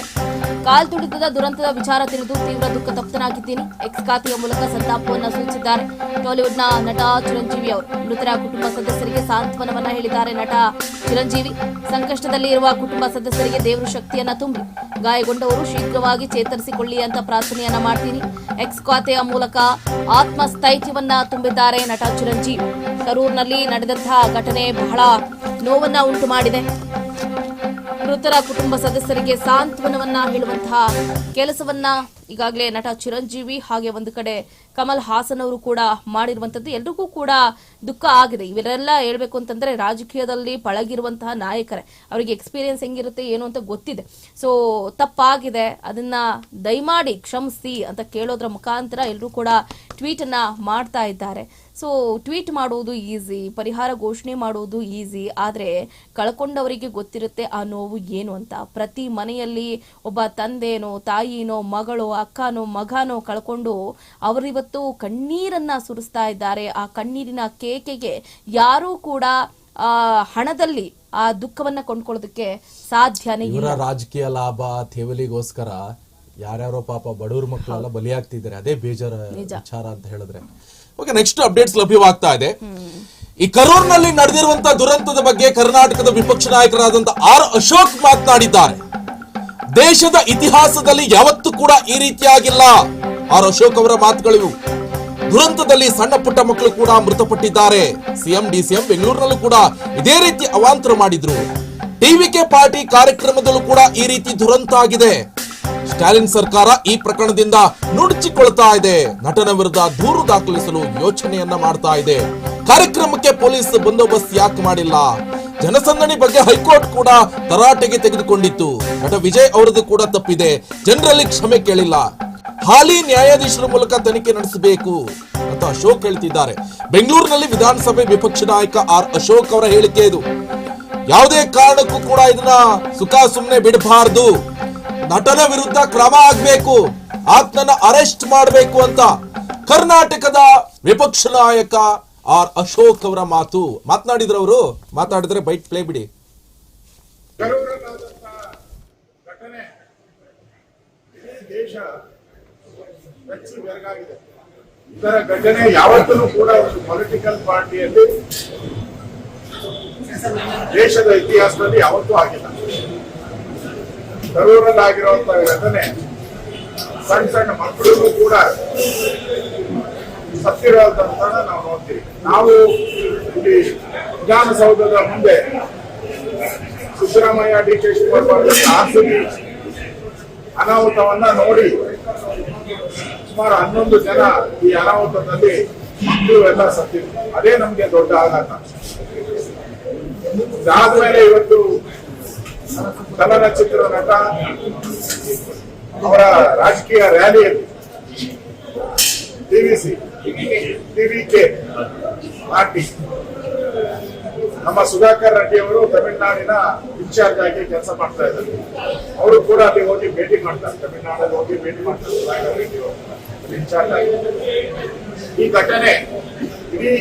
ಕಾಲ್ ಕಾಲ್ತುಳಿತದ ದುರಂತದ ವಿಚಾರ ತಿಳಿದು ತೀವ್ರ ದುಃಖ ತಪ್ತನಾಗಿದ್ದೀನಿ. ಎಕ್ಸ್ ಖಾತೆಯ ಮೂಲಕ ಸಂತಾಪವನ್ನು ಸೂಚಿಸಿದ್ದಾರೆ. ಟಾಲಿವುಡ್ನ ನಟ ಚಿರಂಜೀವಿ ಅವರು. ಮೃತರ ಕುಟುಂಬ ಸದಸ್ಯರಿಗೆ ಸಾಂತ್ವನವನ್ನ ಹೇಳಿದ್ದಾರೆ ನಟ ಚಿರಂಜೀವಿ. ಸಂಕಷ್ಟದಲ್ಲಿ ಇರುವ ಕುಟುಂಬ ಸದಸ್ಯರಿಗೆ ದೇವರು ಶಕ್ತಿಯನ್ನ ತುಂಬಿ. ಗಾಯಗೊಂಡವರು ಶೀಘ್ರವಾಗಿ ಚೇತರಿಸಿಕೊಳ್ಳಿ ಅಂತ ಪ್ರಾರ್ಥನೆಯನ್ನ ಮಾಡ್ತೀನಿ. ಎಕ್ಸ್ ಖಾತೆಯ ಮೂಲಕ ಆತ್ಮಸ್ಥೈರ್ಯವನ್ನ ತುಂಬಿದ್ದಾರೆ ನಟ ಚಿರಂಜೀವಿ. ಕರೂರಿನಲ್ಲಿ ನಡೆದಂತಹ ಘಟನೆ ಬಹಳ ನೋವನ್ನ ಉಂಟು ಮಾಡಿದೆ ಮೃತರ ಕುಟುಂಬ ಸದಸ್ಯರಿಗೆ ಸಾಂತ್ವನವನ್ನ ಹೇಳುವಂತಹ ಕೆಲಸವನ್ನ ಈಗಾಗಲೇ ನಟ ಚಿರಂಜೀವಿ ಹಾಗೆ ಒಂದು ಕಡೆ ಕಮಲ್ ಹಾಸನ್ ಅವರು ಕೂಡ ಮಾಡಿರುವಂತದ್ದು ಎಲ್ರಿಗೂ ಕೂಡ ದುಃಖ ಆಗಿದೆ. ಇವರೆಲ್ಲ ಹೇಳ್ಬೇಕು ಅಂತಂದ್ರೆ ರಾಜಕೀಯದಲ್ಲಿ ಪಳಗಿರುವಂತಹ ನಾಯಕರೇ. ಅವರಿಗೆ ಎಕ್ಸ್ಪೀರಿಯನ್ಸ್ ಹೆಂಗಿರುತ್ತೆ, ಏನು ಅಂತ ಗೊತ್ತಿದೆ. ಸೊ ತಪ್ಪಾಗಿದೆ. ಅದನ್ನ ದಯಮಾಡಿ ಕ್ಷಮಿಸಿ ಅಂತ ಕೇಳೋದ್ರ ಮುಖಾಂತರ ಎಲ್ಲರೂ ಕೂಡ ಟ್ವೀಟ್ ಅನ್ನ ಮಾಡ್ತಾ ಇದ್ದಾರೆ. ಸೊ ಟ್ವೀಟ್ ಮಾಡುವುದು ಈಸಿ ಪರಿಹಾರ ಘೋಷಣೆ ಮಾಡುವುದು ಈಸಿ ಆದರೆ ಕಳ್ಕೊಂಡವರಿಗೆ ಗೊತ್ತಿರುತ್ತೆ ಆ ನೋವು ಏನು ಅಂತ. ಪ್ರತಿ ಮನೆಯಲ್ಲಿ ಒಬ್ಬ ತಂದೆನೋ, ತಾಯಿನೋ, ಮಗಳೋ ಅಕ್ಕನೋ ಮಗನೋ ಕಳ್ಕೊಂಡು ಅವರಿವತ್ತು ಕಣ್ಣೀರನ್ನ ಸುರಿಸ್ತಾ ಇದ್ದಾರೆ. ಆ ಕಣ್ಣೀರಿನ ಕೇಕೆಗೆ ಯಾರೂ ಕೂಡ ಆ ಹಣದಲ್ಲಿ ಆ ದುಃಖವನ್ನ ಕೊಂಡ್ಕೊಳ್ಳೋದಕ್ಕೆ ಸಾಧ್ಯನೇ ಇಲ್ಲ. ಇವರ ರಾಜಕೀಯ ಲಾಭ ಥೇವಲಿಗೋಸ್ಕರ ಯಾರ್ಯಾರೋ ಪಾಪ ಬಡವ್ರ ಮಕ್ಕಳೆಲ್ಲ ಬಲಿಯಾಗ್ತಿದ್ದಾರೆ. ಅದೇ ಬೇಜಾರ ವಿಚಾರ ಅಂತ ಹೇಳಿದ್ರೆ. ಓಕೆ ನೆಕ್ಸ್ಟ್ ಅಪ್ಡೇಟ್ಸ್ ಲಭ್ಯವಾಗ್ತಾ ಇದೆ. ಈ ಕರೂರ್ನಲ್ಲಿ ನಡೆದಿರುವಂತಹ ದುರಂತದ ಬಗ್ಗೆ ಕರ್ನಾಟಕದ ವಿಪಕ್ಷ ನಾಯಕರಾದಂತಹ ಆರ್ ಅಶೋಕ್ ಮಾತನಾಡಿದ್ದಾರೆ. ದೇಶದ ಇತಿಹಾಸದಲ್ಲಿ ಯಾವತ್ತೂ ಕೂಡ ಈ ರೀತಿಯಾಗಿಲ್ಲ. ಆರ್ ಅಶೋಕ್ ಅವರ ಮಾತುಗಳಿವು ದುರಂತದಲ್ಲಿ ಸಣ್ಣ ಪುಟ್ಟ ಮಕ್ಕಳು ಕೂಡ ಮೃತಪಟ್ಟಿದ್ದಾರೆ. ಸಿಎಂ ಡಿ ಸಿಎಂ ಬೆಂಗಳೂರಿನಲ್ಲೂ ಕೂಡ ಇದೇ ರೀತಿ ಅವಾಂತರ ಮಾಡಿದ್ರು. ಟಿವಿಕೆ ಪಾರ್ಟಿ ಕಾರ್ಯಕ್ರಮದಲ್ಲೂ ಕೂಡ ಈ ರೀತಿ ದುರಂತ ಆಗಿದೆ. ಸ್ಟಾಲಿನ್ ಸರ್ಕಾರ ಈ ಪ್ರಕರಣದಿಂದ ನುಡಿಚಿಕೊಳ್ತಾ ಇದೆ. ನಟನ ವಿರುದ್ಧ ದೂರು ದಾಖಲಿಸಲು ಯೋಚನೆಯನ್ನ ಮಾಡ್ತಾ ಇದೆ. ಕಾರ್ಯಕ್ರಮಕ್ಕೆ ಪೊಲೀಸ್ ಬಂದೋಬಸ್ತ್ ಯಾಕೆ ಮಾಡಿಲ್ಲ? ಜನಸಂದಣಿ ಬಗ್ಗೆ ಹೈಕೋರ್ಟ್ ಕೂಡ ತರಾಟೆಗೆ ತೆಗೆದುಕೊಂಡಿತ್ತು. ನಟ ವಿಜಯ್ ಅವರದ್ದು ಕೂಡ ತಪ್ಪಿದೆ. ಜನರಲ್ಲಿ ಕ್ಷಮೆ ಕೇಳಿಲ್ಲ. ಹಾಲಿ ನ್ಯಾಯಾಧೀಶರ ಮೂಲಕ ತನಿಖೆ ನಡೆಸಬೇಕು ಅಂತ ಅಶೋಕ್ ಹೇಳ್ತಿದ್ದಾರೆ. ಬೆಂಗಳೂರಿನಲ್ಲಿ ವಿಧಾನಸಭೆ ವಿಪಕ್ಷ ನಾಯಕ ಆರ್ ಅಶೋಕ್ ಅವರ ಹೇಳಿಕೆ ಇದು. ಯಾವುದೇ ಕಾರಣಕ್ಕೂ ಕೂಡ ಇದನ್ನ ಸುಖ ಸುಮ್ಮನೆ ಬಿಡಬಾರ್ದು. ನಟನ ವಿರುದ್ಧ ಕ್ರಮ ಆಗ್ಬೇಕು. ಆತನ ಅರೆಸ್ಟ್ ಮಾಡಬೇಕು ಅಂತ ಕರ್ನಾಟಕದ ವಿಪಕ್ಷ ನಾಯಕ ಆರ್ ಅಶೋಕ್ ಅವರ ಮಾತು. ಮಾತನಾಡಿದ್ರು ಅವರು ಮಾತಾಡಿದ್ರೆ ಬೈಟ್ ಪ್ಲೇ ಬಿಡಿ. ದೇಶ ಇದರ ಘಟನೆ ಯಾವತ್ತೂ ಕೂಡ ಒಂದು ಪೊಲಿಟಿಕಲ್ ಪಾರ್ಟಿಯಲ್ಲಿ ದೇಶದ ಇತಿಹಾಸದಲ್ಲಿ ಯಾವತ್ತೂ ಆಗಿಲ್ಲ. ಕರೂರಲ್ಲಿ ಆಗಿರುವಂತಹ ಘಟನೆ, ಸಣ್ಣ ಸಣ್ಣ ಮಕ್ಕಳಿಗೂ ಕೂಡ ಸತ್ತಿರೋದಂತ ನಾವು ನೋಡ್ತೀವಿ. ನಾವು ಇಲ್ಲಿ ವಿಧಾನಸೌಧದ ಮುಂದೆ Siddaramaiah, D K Shivakumar RCB ಅನಾಹುತವನ್ನ ನೋಡಿ ಸುಮಾರು ಹನ್ನೊಂದು ಜನ ಈ ಅನಾಹುತದಲ್ಲಿ ಮಕ್ಕಳು ಎಲ್ಲ ಸತ್ತಿದ್ರು. ಅದೇ ನಮ್ಗೆ ದೊಡ್ಡ ಆಘಾತ. ಇದಾದ್ಮೇಲೆ ಇವತ್ತು ಚಲನಚಿತ್ರ ನಟ ಅವರ ರಾಜಕೀಯ ರ್ಯಾಲಿಯಲ್ಲಿ ಟಿವಿಸಿ ಟಿವಿಕೆ ಪಾರ್ಟಿ ನಮ್ಮ ಸುಧಾಕರ್ ರೆಡ್ಡಿ ಅವರು ತಮಿಳುನಾಡಿನ ಇನ್ಚಾರ್ಜ್ ಆಗಿ ಕೆಲಸ ಮಾಡ್ತಾ ಇದ್ದಾರೆ. ಅವರು ಕೂಡ ಅಲ್ಲಿ ಹೋಗಿ ಭೇಟಿ ಮಾಡ್ತಾರೆ. ತಮಿಳುನಾಡಲ್ಲಿ ಹೋಗಿ ಭೇಟಿ ಮಾಡ್ತಾರೆ ಸುಧಾಕರ್ ರೆಡ್ಡಿ ಅವರು. ಇನ್ಚಾರ್ಜ್ ಆಗಿ. ಈ ಘಟನೆ ಇಡೀ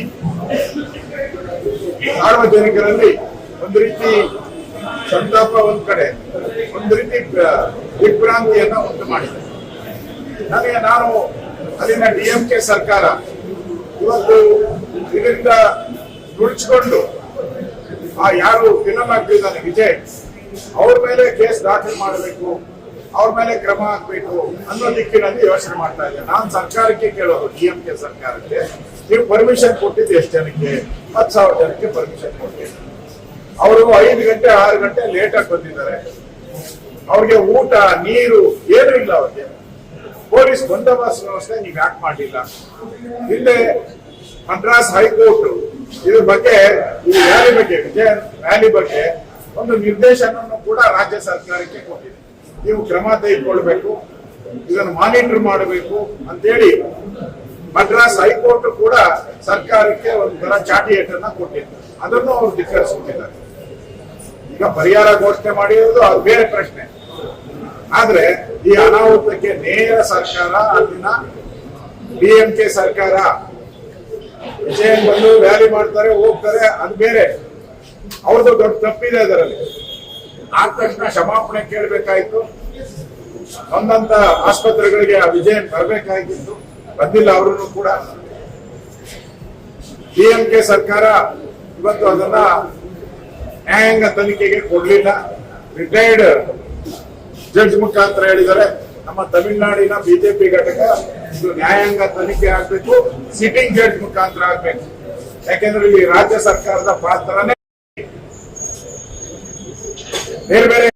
ಸಾರ್ವಜನಿಕರಲ್ಲಿ ಒಂದು ರೀತಿ ಸಂತಾಪ ಒಂದ್ ಕಡೆ, ಒಂದು ರೀತಿ ವಿಭ್ರಾಂತಿಯನ್ನ ಉಂಟು ಮಾಡಿದೆ. ನನಗೆ ನಾನು ಅಲ್ಲಿನ ಡಿ ಎಂ ಕೆ ಸರ್ಕಾರ ಇವತ್ತು ಇದರಿಂದ ನುಡಿಸ್ಕೊಂಡು ಆ ಯಾರು ಫಿಲಂ ಆಗ್ತಿದ್ದಾನೆ ವಿಜಯ್, ಅವ್ರ ಮೇಲೆ ಕೇಸ್ ದಾಖಲು ಮಾಡಬೇಕು, ಅವ್ರ ಮೇಲೆ ಕ್ರಮ ಹಾಕ್ಬೇಕು ಅನ್ನೋ ದಿಕ್ಕಿನಲ್ಲಿ ಯೋಚನೆ ಮಾಡ್ತಾ ಇದ್ದೆ ನಾನು ಸರ್ಕಾರಕ್ಕೆ ಕೇಳೋದು ಡಿ ಎಂ ಕೆ ಸರ್ಕಾರಕ್ಕೆ. ನೀವು ಪರ್ಮಿಷನ್ ಕೊಟ್ಟಿದ್ದು ಎಷ್ಟು ಜನಕ್ಕೆ? ಹತ್ತು ಸಾವಿರ ಜನಕ್ಕೆ ಪರ್ಮಿಷನ್ ಕೊಟ್ಟಿದ್ದು. ಅವರು ಐದು ಗಂಟೆ, ಆರು ಗಂಟೆ ಲೇಟ್ ಆಗಿ ಬಂದಿದ್ದಾರೆ. ಅವ್ರಿಗೆ ಊಟ, ನೀರು ಏನು ಇಲ್ಲ ಅವ್ರಿಗೆ. ಪೊಲೀಸ್ ಬಂದೋಬಸ್ತ್ ವ್ಯವಸ್ಥೆ ನೀವು ಯಾಕೆ ಮಾಡಿಲ್ಲ? ಹಿಂದೆ ಮದ್ರಾಸ್ ಹೈಕೋರ್ಟ್ ಇದ್ರ ಬಗ್ಗೆ, ಈ ವ್ಯಾಲಿ ಬಗ್ಗೆ, ವಿಜಯ ವ್ಯಾಲಿ ಬಗ್ಗೆ ಒಂದು ನಿರ್ದೇಶನವನ್ನು ಕೂಡ ರಾಜ್ಯ ಸರ್ಕಾರಕ್ಕೆ ಕೊಟ್ಟಿದೆ. ನೀವು ಕ್ರಮ ತೆಗೆದುಕೊಳ್ಬೇಕು, ಇದನ್ನು ಮಾನಿಟರ್ ಮಾಡಬೇಕು ಅಂತೇಳಿ ಮದ್ರಾಸ್ ಹೈಕೋರ್ಟ್ ಕೂಡ ಸರ್ಕಾರಕ್ಕೆ ಒಂದು ತರ ಚಾಟಿಯೇಟನ್ನ ಕೊಟ್ಟಿದೆ. ಅದನ್ನು ಅವರು ಧಿಕ್ಕರಿಸುತ್ತಿದ್ದಾರೆ. ಈಗ ಪರಿಹಾರ ಘೋಷಣೆ ಮಾಡಿರೋದು ಅದು ಬೇರೆ ಪ್ರಶ್ನೆ. ಆದ್ರೆ ಈ ಅನಾಹುತಕ್ಕೆ ನೇರ ಸರ್ಕಾರ, ಅಲ್ಲಿನ ಕೆ ಸರ್ಕಾರ. ವಿಜಯನ್ ಬಂದು ವ್ಯಾಲಿ ಮಾಡ್ತಾರೆ, ಹೋಗ್ತಾರೆ, ಅದು ಬೇರೆ. ಅವ್ರದ್ದು ದೊಡ್ಡ ತಪ್ಪಿದೆ ಅದರಲ್ಲಿ. ಆದ ತಕ್ಷಣ ಕ್ಷಮಾಪಣೆ ಕೇಳಬೇಕಾಯ್ತು. ಬಂದಂತ ಆಸ್ಪತ್ರೆಗಳಿಗೆ ಆ ವಿಜಯನ್ ಬರಬೇಕಾಗಿತ್ತು. ಬಂದಿಲ್ಲ ಅವರನ್ನು ಕೂಡ. ಡಿಎಂಕೆ ಸರ್ಕಾರ ಇವತ್ತು ಅದನ್ನ ನ್ಯಾಯಾಂಗ ತನಿಖೆಗೆ ಕೊಡ್ಲಿಲ್ಲ. ರಿಟೈರ್ಡ್ ಜಡ್ಜ್ ಮುಖಾಂತರ ಹೇಳಿದ್ದಾರೆ, ನಮ್ಮ ತಮಿಳುನಾಡಿನ ಬಿಜೆಪಿ ಘಟಕ ಇದು ನ್ಯಾಯಾಂಗ ತನಿಖೆ ಆಗ್ಬೇಕು ಸಿಟಿಂಗ್ ಜಡ್ಜ್ ಮುಖಾಂತರ ಆಗ್ಬೇಕು. ಯಾಕೆಂದ್ರೆ ಇಲ್ಲಿ ರಾಜ್ಯ ಸರ್ಕಾರದ ಪಾತ್ರನೇ ಬೇರೆ ಬೇರೆ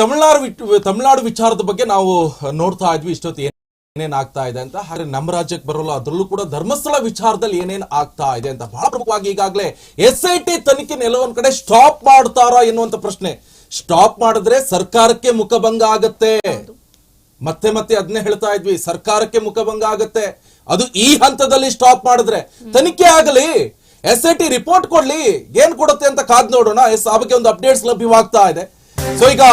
ತಮಿಳ್ನಾಡು ತಮಿಳ್ನಾಡು ವಿಚಾರದ ಬಗ್ಗೆ ನಾವು ನೋಡ್ತಾ ಇದ್ವಿ ಇಷ್ಟೊತ್ತು ಏನ್- ಏನೇನ್ ಆಗ್ತಾ ಇದೆ ಅಂತ. ಹಾಗೆ ನಮ್ಮ ರಾಜ್ಯಕ್ಕೆ ಬರೋಲ್ಲ ಅದರಲ್ಲೂ ಕೂಡ ಧರ್ಮಸ್ಥಳ ವಿಚಾರದಲ್ಲಿ ಏನೇನ್ ಆಗ್ತಾ ಇದೆ ಅಂತ. ಬಹಳ ಪ್ರಮುಖವಾಗಿ ಈಗಾಗಲೇ ಎಸ್ ಐ ಟಿ ತನಿಖೆ ನೆಲವೊಂದ್ ಕಡೆ ಸ್ಟಾಪ್ ಮಾಡ್ತಾರಾ ಎನ್ನುವಂತ ಪ್ರಶ್ನೆ. ಸ್ಟಾಪ್ ಮಾಡಿದ್ರೆ ಸರ್ಕಾರಕ್ಕೆ ಮುಖಭಂಗ ಆಗತ್ತೆ. ಮತ್ತೆ ಮತ್ತೆ ಅದನ್ನೇ ಹೇಳ್ತಾ ಇದ್ವಿ ಸರ್ಕಾರಕ್ಕೆ ಮುಖಭಂಗ ಆಗತ್ತೆ. ಅದು ಈ ಹಂತದಲ್ಲಿ ಸ್ಟಾಪ್ ಮಾಡಿದ್ರೆ. ತನಿಖೆ ಆಗಲಿ ಎಸ್ ಐ ಟಿ ರಿಪೋರ್ಟ್ ಕೊಡ್ಲಿ ಏನ್ ಕೊಡುತ್ತೆ ಅಂತ ಕಾದ್ ನೋಡೋಣ. ಎಸ್ ಆ ಬಗ್ಗೆ ಒಂದು ಅಪ್ಡೇಟ್ಸ್ ಲಭ್ಯವಾಗ್ತಾ ಇದೆ. ಸೊ ಈಗ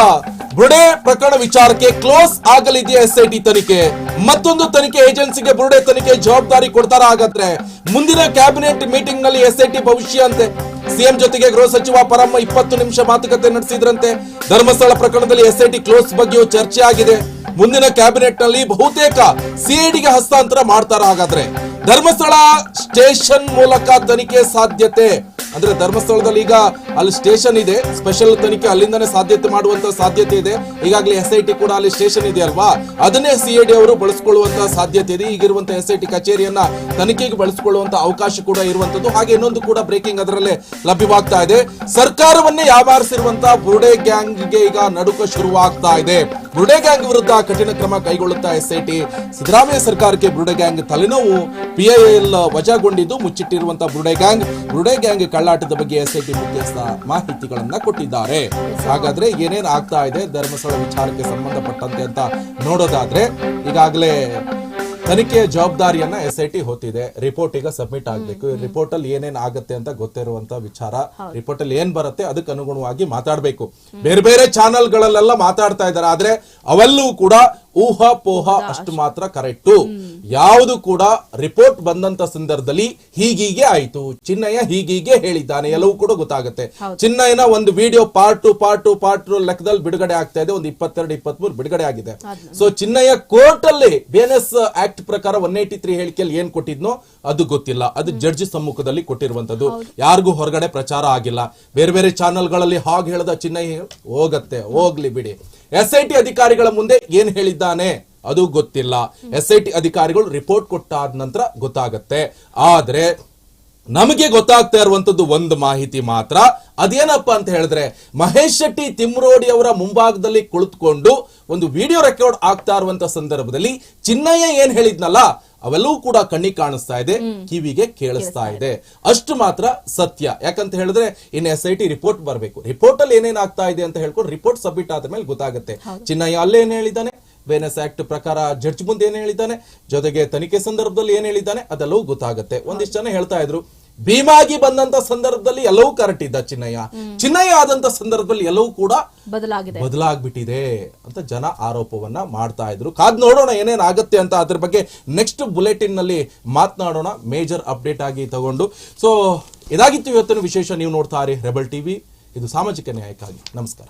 ಬುರುಡೆ ಪ್ರಕರಣ ವಿಚಾರಕ್ಕೆ ಕ್ಲೋಸ್ ಆಗಲಿದೆಯಾ ಎಸ್ ಐ ಟಿ ತನಿಖೆ? ಮತ್ತೊಂದು ತನಿಖೆ ಏಜೆನ್ಸಿಗೆ ಬುರುಡೆ ತನಿಖೆ ಜವಾಬ್ದಾರಿ ಕೊಡ್ತಾರ ಹಾಗಾದ್ರೆ? ಮುಂದಿನ ಕ್ಯಾಬಿನೆಟ್ ಮೀಟಿಂಗ್ನಲ್ಲಿ ಎಸ್ ಐ ಟಿ ಭವಿಷ್ಯ ಅಂತೆ. ಸಿಎಂ ಜೊತೆಗೆ ಗೃಹ ಸಚಿವ ಪರಮ್ಮ ಇಪ್ಪತ್ತು ನಿಮಿಷ ಮಾತುಕತೆ ನಡೆಸಿದ್ರಂತೆ. ಧರ್ಮಸ್ಥಳ ಪ್ರಕರಣದಲ್ಲಿ ಎಸ್ ಐ ಟಿ ಕ್ಲೋಸ್ ಬಗ್ಗೆಯೂ ಚರ್ಚೆ ಆಗಿದೆ. ಮುಂದಿನ ಕ್ಯಾಬಿನೆಟ್ನಲ್ಲಿ ಬಹುತೇಕ ಸಿಐಡಿಗೆ ಹಸ್ತಾಂತರ ಮಾಡ್ತಾರ ಹಾಗಾದ್ರೆ? ಧರ್ಮಸ್ಥಳ ಸ್ಟೇಷನ್ ಮೂಲಕ ತನಿಖೆ ಸಾಧ್ಯತೆ. ಅಂದ್ರೆ ಧರ್ಮಸ್ಥಳದಲ್ಲಿ ಈಗ ಅಲ್ಲಿ ಸ್ಟೇಷನ್ ಇದೆ. ಸ್ಪೆಷಲ್ ತನಿಖೆ ಅಲ್ಲಿಂದನೇ ಸಾಧ್ಯತೆ ಮಾಡುವಂತ ಸಾಧ್ಯತೆ ಇದೆ. ಈಗಾಗಲೇ ಎಸ್ ಐ ಟಿ ಕೂಡ ಅಲ್ಲಿ ಸ್ಟೇಷನ್ ಇದೆ ಅಲ್ವಾ? ಅದನ್ನೇ ಸಿಐಡಿ ಅವರು ಬಳಸಿಕೊಳ್ಳುವಂತ ಸಾಧ್ಯತೆ ಇದೆ. ಈಗಿರುವಂತ ಎಸ್ ಐ ಟಿ ಕಚೇರಿಯನ್ನ ತನಿಖೆಗೆ ಬಳಸಿಕೊಳ್ಳುವಂತ ಅವಕಾಶ ಕೂಡ ಇರುವಂತದ್ದು. ಹಾಗೆ ಇನ್ನೊಂದು ಕೂಡ ಬ್ರೇಕಿಂಗ್ ಅದರಲ್ಲೇ ಲಭ್ಯವಾಗ್ತಾ ಇದೆ. ಸರ್ಕಾರವನ್ನೇ ಯಾವಾರಿಸಿರುವಂತಹ ಬುರುಡೆ ಗ್ಯಾಂಗ್ಗೆ ಈಗ ನಡುಕ ಶುರುವಾಗ್ತಾ ಇದೆ. ಬುರುಡೆ ಗ್ಯಾಂಗ್ ವಿರುದ್ಧ ಕಠಿಣ ಕ್ರಮ ಕೈಗೊಳ್ಳುತ್ತಾ ಎಸ್ ಐ ಟಿ ಸಿದ್ದರಾಮಯ್ಯ ಸರ್ಕಾರಕ್ಕೆ ಬುರುಡೆ ಗ್ಯಾಂಗ್ ತಲೆನೋವು? ಪಿಐಎಲ್ ವಜಾಗೊಂಡಿದ್ದು ಮುಚ್ಚಿಟ್ಟಿರುವಂತಹ ಬುರುಡೆ ಗ್ಯಾಂಗ್ ಬುರುಡೆ ಗ್ಯಾಂಗ್ ಕಳ್ಳಾಟದ ಬಗ್ಗೆ ಎಸ್ ಐ ಟಿ ಮುಖ್ಯಸ್ಥ ಮಾಹಿತಿಗಳನ್ನ ಕೊಟ್ಟಿದ್ದಾರೆ. ಹಾಗಾದ್ರೆ ಏನೇನು ಆಗ್ತಾ ಇದೆ ಧರ್ಮಸ್ಥಳ ವಿಚಾರಕ್ಕೆ ಸಂಬಂಧಪಟ್ಟಂತೆ ಅಂತ ನೋಡೋದಾದ್ರೆ ಈಗಾಗಲೇ ತನಿಖೆಯ ಜವಾಬ್ದಾರಿಯನ್ನ ಎಸ್ ಐ ಟಿ ಹೊತ್ತಿದೆ. ರಿಪೋರ್ಟ್ ಈಗ ಸಬ್ಮಿಟ್ ಆಗ್ಬೇಕು. ರಿಪೋರ್ಟ್ ಅಲ್ಲಿ ಏನೇನ್ ಆಗತ್ತೆ ಅಂತ ಗೊತ್ತಿರುವಂತ ವಿಚಾರ ರಿಪೋರ್ಟ್ ಅಲ್ಲಿ ಏನ್ ಬರುತ್ತೆ ಅದಕ್ಕೆ ಅನುಗುಣವಾಗಿ ಮಾತಾಡಬೇಕು. ಬೇರೆ ಬೇರೆ ಚಾನೆಲ್ ಗಳಲ್ಲೆಲ್ಲ ಮಾತಾಡ್ತಾ ಇದ್ದಾರೆ. ಆದ್ರೆ ಅವೆಲ್ಲವೂ ಕೂಡ ಊಹಾಪೋಹ ಅಷ್ಟು ಮಾತ್ರ ಕರೆಕ್ಟು. ಯಾವುದು ಕೂಡ ರಿಪೋರ್ಟ್ ಬಂದಂತ ಸಂದರ್ಭದಲ್ಲಿ ಹೀಗೀಗೆ ಆಯ್ತು. ಚಿನ್ನಯ್ಯ ಹೀಗೀಗೆ ಹೇಳಿದ್ದಾನೆ. ಎಲ್ಲವೂ ಕೂಡ ಗೊತ್ತಾಗುತ್ತೆ. ಚಿನ್ನಯ್ಯನ ಒಂದು video part two part two part two ಲೆಕ್ಕದಲ್ಲಿ ಬಿಡುಗಡೆ ಆಗ್ತಾ ಇದೆ. ಒಂದು ಇಪ್ಪತ್ತೆರಡು ಇಪ್ಪತ್ತ್ ಮೂರು ಬಿಡುಗಡೆ ಆಗಿದೆ. ಸೊ ಚಿನ್ನಯ್ಯ ಕೋರ್ಟ್ ಅಲ್ಲಿ ಬಿಎನ್ಎಸ್ ಆಕ್ಟ್ ಪ್ರಕಾರ ಒನ್ ಏಟಿ ತ್ರೀ ಹೇಳಿಕೆಯಲ್ಲಿ ಏನ್ ಕೊಟ್ಟಿದ್ನೋ ಅದು ಗೊತ್ತಿಲ್ಲ. ಅದು ಜಡ್ಜ್ ಸಮ್ಮುಖದಲ್ಲಿ ಕೊಟ್ಟಿರುವಂತದ್ದು ಯಾರಿಗೂ ಹೊರಗಡೆ ಪ್ರಚಾರ ಆಗಿಲ್ಲ. ಬೇರೆ ಬೇರೆ ಚಾನೆಲ್ಗಳಲ್ಲಿ ಹಾಗೆ ಹೇಳದ ಚಿನ್ನಯ್ಯ ಹೋಗತ್ತೆ. ಹೋಗ್ಲಿ ಬಿಡಿ. ಎಸ್ ಐ ಟಿ ಅಧಿಕಾರಿಗಳ ಮುಂದೆ ಏನ್ ಹೇಳಿದ್ದಾನೆ? ಅದು ಗೊತ್ತಿಲ್ಲ. ಎಸ್ ಐ ಟಿ ಅಧಿಕಾರಿಗಳು ರಿಪೋರ್ಟ್ ಕೊಟ್ಟಾದ ನಂತರ ಗೊತ್ತಾಗತ್ತೆ. ಆದ್ರೆ ನಮಗೆ ಗೊತ್ತಾಗ್ತಾ ಇರುವಂತದ್ದು ಒಂದು ಮಾಹಿತಿ ಮಾತ್ರ. ಅದೇನಪ್ಪ ಅಂತ ಹೇಳಿದ್ರೆ, ಮಹೇಶ್ ಶೆಟ್ಟಿ ತಿಮ್ರೋಡಿ ಅವರ ಮುಂಭಾಗದಲ್ಲಿ ಕುಳಿತುಕೊಂಡು ಒಂದು ವಿಡಿಯೋ ರೆಕಾರ್ಡ್ ಆಗ್ತಾ ಇರುವಂತ ಸಂದರ್ಭದಲ್ಲಿ ಚಿನ್ನಯ್ಯ ಏನ್ ಹೇಳಿದ್ನಲ್ಲ ಅವೆಲ್ಲವೂ ಕೂಡ ಕಣ್ಣಿಗೆ ಕಾಣಿಸ್ತಾ ಇದೆ ಕಿವಿಗೆ ಕೇಳಿಸ್ತಾ ಇದೆ. ಅಷ್ಟು ಮಾತ್ರ ಸತ್ಯ. ಯಾಕಂತ ಹೇಳಿದ್ರೆ ಇನ್ ಎಸ್ ಐ ಟಿ ರಿಪೋರ್ಟ್ ಬರಬೇಕು. ರಿಪೋರ್ಟ್ ಅಲ್ಲಿ ಏನೇನ್ ಆಗ್ತಾ ಇದೆ ಅಂತ ಹೇಳ್ಕೊಂಡು ರಿಪೋರ್ಟ್ ಸಬ್ಮಿಟ್ ಆದ ಮೇಲೆ ಗೊತ್ತಾಗುತ್ತೆ. ಚಿನ್ನಯ್ಯ ಅಲ್ಲೇ ಏನ್ ಹೇಳಿದ್ದಾನೆ? ಬೇನಸ್ ಆಕ್ಟ್ ಪ್ರಕಾರ ಜಡ್ಜ್ ಮುಂದೆ ಏನ್ ಹೇಳಿದ್ದಾನೆ? ಜೊತೆಗೆ ತನಿಖೆ ಸಂದರ್ಭದಲ್ಲಿ ಏನ್ ಹೇಳಿದ್ದಾನೆ? ಅದೆಲ್ಲವೂ ಗೊತ್ತಾಗುತ್ತೆ. ಒಂದಿಷ್ಟು ಜನ ಹೇಳ್ತಾ ಇದ್ರು. ಭೀಮಾಗಿ ಬಂದಂತ ಸಂದರ್ಭದಲ್ಲಿ ಎಲ್ಲವೂ ಕರೆಕ್ಟ್ ಇದ್ದ ಚಿನ್ನಯ್ಯ ಚಿನ್ನಯ್ಯ ಆದಂತ ಸಂದರ್ಭದಲ್ಲಿ ಎಲ್ಲವೂ ಕೂಡ ಬದಲಾಗಿದೆ. ಬದಲಾಗ್ಬಿಟ್ಟಿದೆ ಅಂತ ಜನ ಆರೋಪವನ್ನ ಮಾಡ್ತಾ ಇದ್ರು. ಕಾದ್ ನೋಡೋಣ ಏನೇನ್ ಆಗತ್ತೆ ಅಂತ ಅದ್ರ ಬಗ್ಗೆ ನೆಕ್ಸ್ಟ್ ಬುಲೆಟಿನ್ನಲ್ಲಿ ಮಾತನಾಡೋಣ. ಮೇಜರ್ ಅಪ್ಡೇಟ್ ಆಗಿ ತಗೊಂಡು. ಸೊ ಇದಾಗಿತ್ತು ಇವತ್ತಿನ ವಿಶೇಷ ನೀವು ನೋಡ್ತಾ ಇರಿ ರೆಬಲ್ ಟಿವಿ ಇದು ಸಾಮಾಜಿಕ ನ್ಯಾಯಕ್ಕಾಗಿ. ನಮಸ್ಕಾರ.